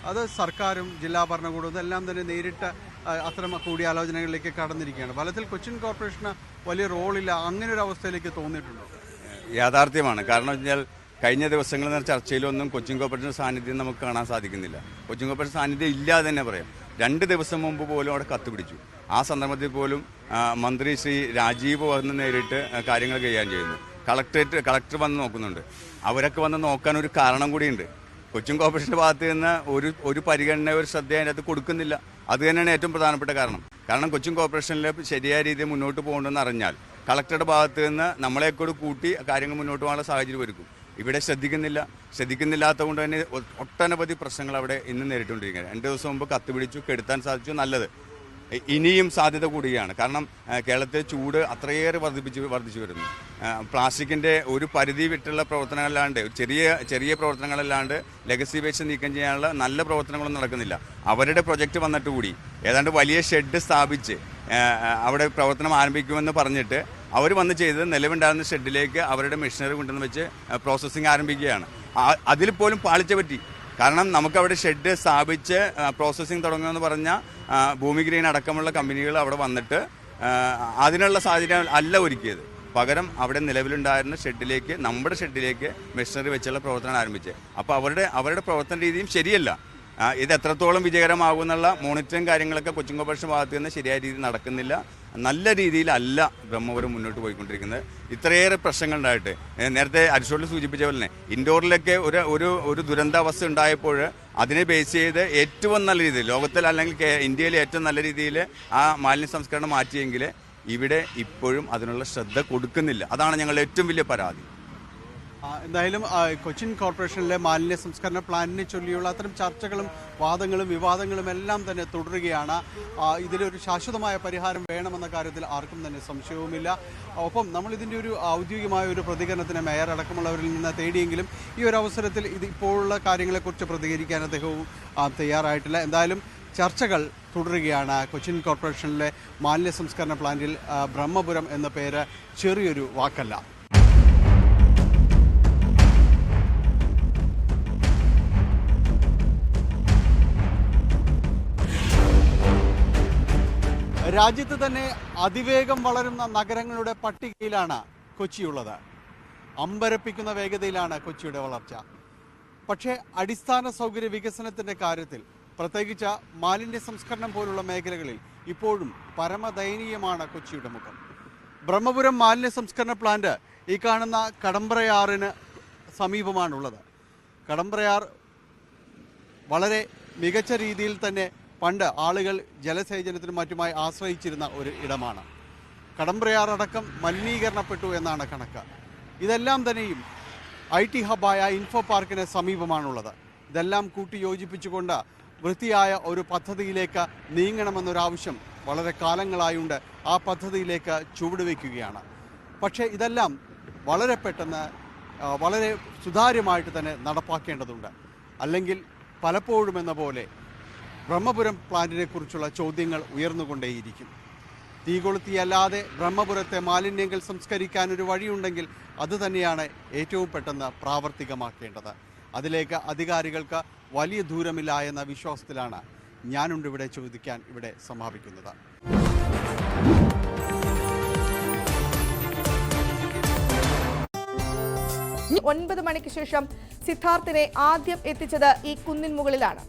അത് സർക്കാരും ജില്ലാ ഭരണകൂടവും എല്ലാം തന്നെ നേരിട്ട് അത്തരം കൂടിയാലോചനകളിലേക്ക് കടന്നിരിക്കുകയാണ്. ഫലത്തിൽ കൊച്ചിൻ കോർപ്പറേഷന് വലിയ റോളില്ല അങ്ങനെ ഒരു അവസ്ഥയിലേക്ക് തോന്നിയിട്ടുണ്ടോ? യാഥാർത്ഥ്യമാണ്. കാരണം വെച്ചാൽ കഴിഞ്ഞ ദിവസങ്ങളിൽ ചർച്ചയിലൊന്നും കൊച്ചിൻ കോർപ്പറേഷൻ സാന്നിധ്യം നമുക്ക് കാണാൻ സാധിക്കുന്നില്ല. കൊച്ചിൻ കോർപ്പറേഷൻ സാന്നിധ്യം ഇല്ലാതെ തന്നെ പറയാം. രണ്ട് ദിവസം മുമ്പ് പോലും അവിടെ കത്ത് പിടിച്ചു. ആ സന്ദർഭത്തിൽ പോലും മന്ത്രി ശ്രീ രാജീവ് വന്ന് നേരിട്ട് കാര്യങ്ങൾ കൈകാര്യം ചെയ്യുന്നു. കളക്ടറേറ്റ് കളക്ടർ വന്ന് നോക്കുന്നുണ്ട്. അവരൊക്കെ വന്ന് നോക്കാൻ ഒരു കാരണം കൂടിയുണ്ട്. കൊച്ചിൻ കോർപ്പറേഷന്റെ ഭാഗത്ത് നിന്ന് ഒരു ഒരു പരിഗണന ഒരു ശ്രദ്ധ അതിന്റെ അകത്ത് കൊടുക്കുന്നില്ല. അത് തന്നെയാണ് ഏറ്റവും പ്രധാനപ്പെട്ട കാരണം. കാരണം കൊച്ചിൻ കോർപ്പറേഷനിൽ ശരിയായ രീതിയിൽ മുന്നോട്ട് പോകണമെന്ന് അറിഞ്ഞാൽ കളക്ടറുടെ ഭാഗത്ത് നിന്ന് നമ്മളെക്കൂടെ കൂടി കൂട്ടി കാര്യങ്ങൾ മുന്നോട്ട് പോകാനുള്ള സാഹചര്യം ഒരുക്കും. ഇവിടെ ശ്രദ്ധിക്കുന്നില്ല. ശ്രദ്ധിക്കുന്നില്ലാത്തത് കൊണ്ട് തന്നെ ഒട്ടനവധി പ്രശ്നങ്ങൾ അവിടെ ഇന്ന് നേരിട്ടുകൊണ്ടിരിക്കുകയാണ്. രണ്ട് ദിവസം മുമ്പ് കത്ത് പിടിച്ചു കെടുത്താൻ സാധിച്ചു നല്ലത്. ഇനിയും സാധ്യത കൂടിയാണ് കാരണം കേരളത്തിലെ ചൂട് അത്രയേറെ വർദ്ധിപ്പിച്ച് വർദ്ധിച്ചു വരുന്നു. പ്ലാസ്റ്റിക്കിന്റെ ഒരു പരിധി വിട്ടുള്ള പ്രവർത്തനങ്ങളല്ലാണ്ട് ചെറിയ ചെറിയ പ്രവർത്തനങ്ങളല്ലാണ്ട് ലെഗസി വേസ്റ്റ് നീക്കം ചെയ്യാനുള്ള നല്ല പ്രവർത്തനങ്ങളൊന്നും നടക്കുന്നില്ല. അവരുടെ പ്രൊജക്റ്റ് വന്നിട്ട് കൂടി. ഏതാണ്ട് വലിയ ഷെഡ് സ്ഥാപിച്ച് അവിടെ പ്രവർത്തനം ആരംഭിക്കുമെന്ന് പറഞ്ഞിട്ട് അവർ വന്ന് ചെയ്തത് നിലവുണ്ടായിരുന്ന ഷെഡിലേക്ക് അവരുടെ മെഷീനറി കൊണ്ടുവന്ന് വെച്ച് പ്രോസസ്സിങ് ആരംഭിക്കുകയാണ്. അതിൽ പോലും പാളിച്ച പറ്റി. കാരണം നമുക്കവിടെ ഷെഡ് സ്ഥാപിച്ച് പ്രോസസ്സിങ് തുടങ്ങുമെന്ന് പറഞ്ഞ ഭൂമി ഗ്രീൻ അടക്കമുള്ള കമ്പനികൾ അവിടെ വന്നിട്ട് അതിനുള്ള സാഹചര്യം അല്ല ഒരുക്കിയത്. പകരം അവിടെ നിലവിലുണ്ടായിരുന്ന ഷെഡിലേക്ക് നമ്മുടെ ഷെഡിലേക്ക് മെഷീനറി വെച്ചുള്ള പ്രവർത്തനം ആരംഭിച്ചത്. അപ്പോൾ അവരുടെ അവരുടെ പ്രവർത്തന രീതിയും ശരിയല്ല. ഇത് എത്രത്തോളം വിജയകരമാകും എന്നുള്ള മോണിറ്ററിങ് കാര്യങ്ങളൊക്കെ കൊച്ചിൻ കോർപ്പറേഷൻ ഭാഗത്ത് നിന്ന് ശരിയായ രീതിയിൽ നടക്കുന്നില്ല. നല്ല രീതിയിലല്ല ബ്രഹ്മപുരം മുന്നോട്ട് പോയിക്കൊണ്ടിരിക്കുന്നത്. ഇത്രയേറെ പ്രശ്നങ്ങൾ ഉണ്ടായിട്ട് നേരത്തെ അരിശോളിൽ സൂചിപ്പിച്ച പോലെ തന്നെ ഇൻഡോറിലൊക്കെ ഒരു ഒരു ഒരു ദുരന്താവസ്ഥ ഉണ്ടായപ്പോൾ അതിനെ ബേസ് ചെയ്ത് ഏറ്റവും നല്ല രീതിയിൽ ലോകത്തിൽ അല്ലെങ്കിൽ ഇന്ത്യയിൽ ഏറ്റവും നല്ല രീതിയിൽ ആ മാലിന്യ സംസ്കരണം മാറ്റിയെങ്കിൽ ഇവിടെ ഇപ്പോഴും അതിനുള്ള ശ്രദ്ധ കൊടുക്കുന്നില്ല. അതാണ് ഞങ്ങളുടെ ഏറ്റവും വലിയ പരാതി. എന്തായാലും കൊച്ചിൻ കോർപ്പറേഷനിലെ മാലിന്യ സംസ്കരണ പ്ലാനിനെ ചൊല്ലിയുള്ള അത്തരം ചർച്ചകളും വാദങ്ങളും വിവാദങ്ങളും എല്ലാം തന്നെ തുടരുകയാണ്. ഇതിലൊരു ശാശ്വതമായ പരിഹാരം വേണമെന്ന കാര്യത്തിൽ ആർക്കും തന്നെ സംശയവുമില്ല. ഒപ്പം നമ്മൾ ഇതിന്റെ ഒരു ഔദ്യോഗികമായ ഒരു പ്രതികരണത്തിന് മേയർ അടക്കമുള്ളവരിൽ നിന്ന് തേടിയെങ്കിലും ഈ ഒരു അവസരത്തിൽ ഇത് ഇപ്പോഴുള്ള കാര്യങ്ങളെക്കുറിച്ച് പ്രതികരിക്കാൻ അദ്ദേഹവും തയ്യാറായിട്ടില്ല. എന്തായാലും ചർച്ചകൾ തുടരുകയാണ് കൊച്ചിൻ കോർപ്പറേഷനിലെ മാലിന്യ സംസ്കരണ പ്ലാന്റിൽ ബ്രഹ്മപുരം എന്ന പേര് ചെറിയൊരു വാക്കല്ല. രാജ്യത്ത് തന്നെ അതിവേഗം വളരുന്ന നഗരങ്ങളുടെ പട്ടികയിലാണ് കൊച്ചിയുള്ളത്. അമ്പരപ്പിക്കുന്ന വേഗതയിലാണ് കൊച്ചിയുടെ വളർച്ച. പക്ഷേ അടിസ്ഥാന സൗകര്യ വികസനത്തിന്റെ കാര്യത്തിൽ പ്രത്യേകിച്ച് മാലിന്യ സംസ്കരണം പോലുള്ള മേഖലകളിൽ ഇപ്പോഴും പരമദയനീയമാണ് കൊച്ചിയുടെ മുഖം. ബ്രഹ്മപുരം മാലിന്യ സംസ്കരണ പ്ലാന്റ് ഈ കാണുന്ന കടമ്പ്രയാറിന് സമീപമാണുള്ളത്. കടമ്പ്രയാർ വളരെ മികച്ച രീതിയിൽ തന്നെ പണ്ട് ആളുകൾ ജലസേചനത്തിനും മറ്റുമായി ആശ്രയിച്ചിരുന്ന ഒരു ഇടമാണ്. കടമ്പ്രയാറടക്കം മലിനീകരണപ്പെട്ടു എന്നാണ് കണക്ക്. ഇതെല്ലാം തന്നെയും ഐ ടി ഹബ്ബായ ഇൻഫോ പാർക്കിന് സമീപമാണുള്ളത്. ഇതെല്ലാം കൂട്ടി യോജിപ്പിച്ചുകൊണ്ട് വൃത്തിയായ ഒരു പദ്ധതിയിലേക്ക് നീങ്ങണമെന്നൊരാവശ്യം വളരെ കാലങ്ങളായുണ്ട് ആ പദ്ധതിയിലേക്ക് ചുവടുവെക്കുകയാണ് പക്ഷേ ഇതെല്ലാം വളരെ പെട്ടെന്ന് വളരെ സുതാര്യമായിട്ട് തന്നെ നടപ്പാക്കേണ്ടതുണ്ട്. അല്ലെങ്കിൽ പലപ്പോഴും എന്ന പോലെ ബ്രഹ്മപുരം പ്ലാന്റിനെ കുറിച്ചുള്ള ചോദ്യങ്ങൾ ഉയർന്നുകൊണ്ടേയിരിക്കും. തീ കൊളുത്തിയല്ലാതെ ബ്രഹ്മപുരത്തെ മാലിന്യങ്ങൾ സംസ്കരിക്കാൻ ഒരു വഴിയുണ്ടെങ്കിൽ അത് തന്നെയാണ് ഏറ്റവും പെട്ടെന്ന് പ്രാവർത്തികമാക്കേണ്ടത്. അതിലേക്ക് അധികാരികൾക്ക് വലിയ ദൂരമില്ല എന്ന വിശ്വാസത്തിലാണ് ഞാനുണ്ട് ഇവിടെ ചോദിക്കാൻ ഇവിടെ സമാപിക്കുന്നത്. ഒൻപത് മണിക്ക് ശേഷം സിദ്ധാർത്ഥിനെ ആദ്യം എത്തിച്ചത് ഈ കുന്നിൻ മുകളിലാണ്.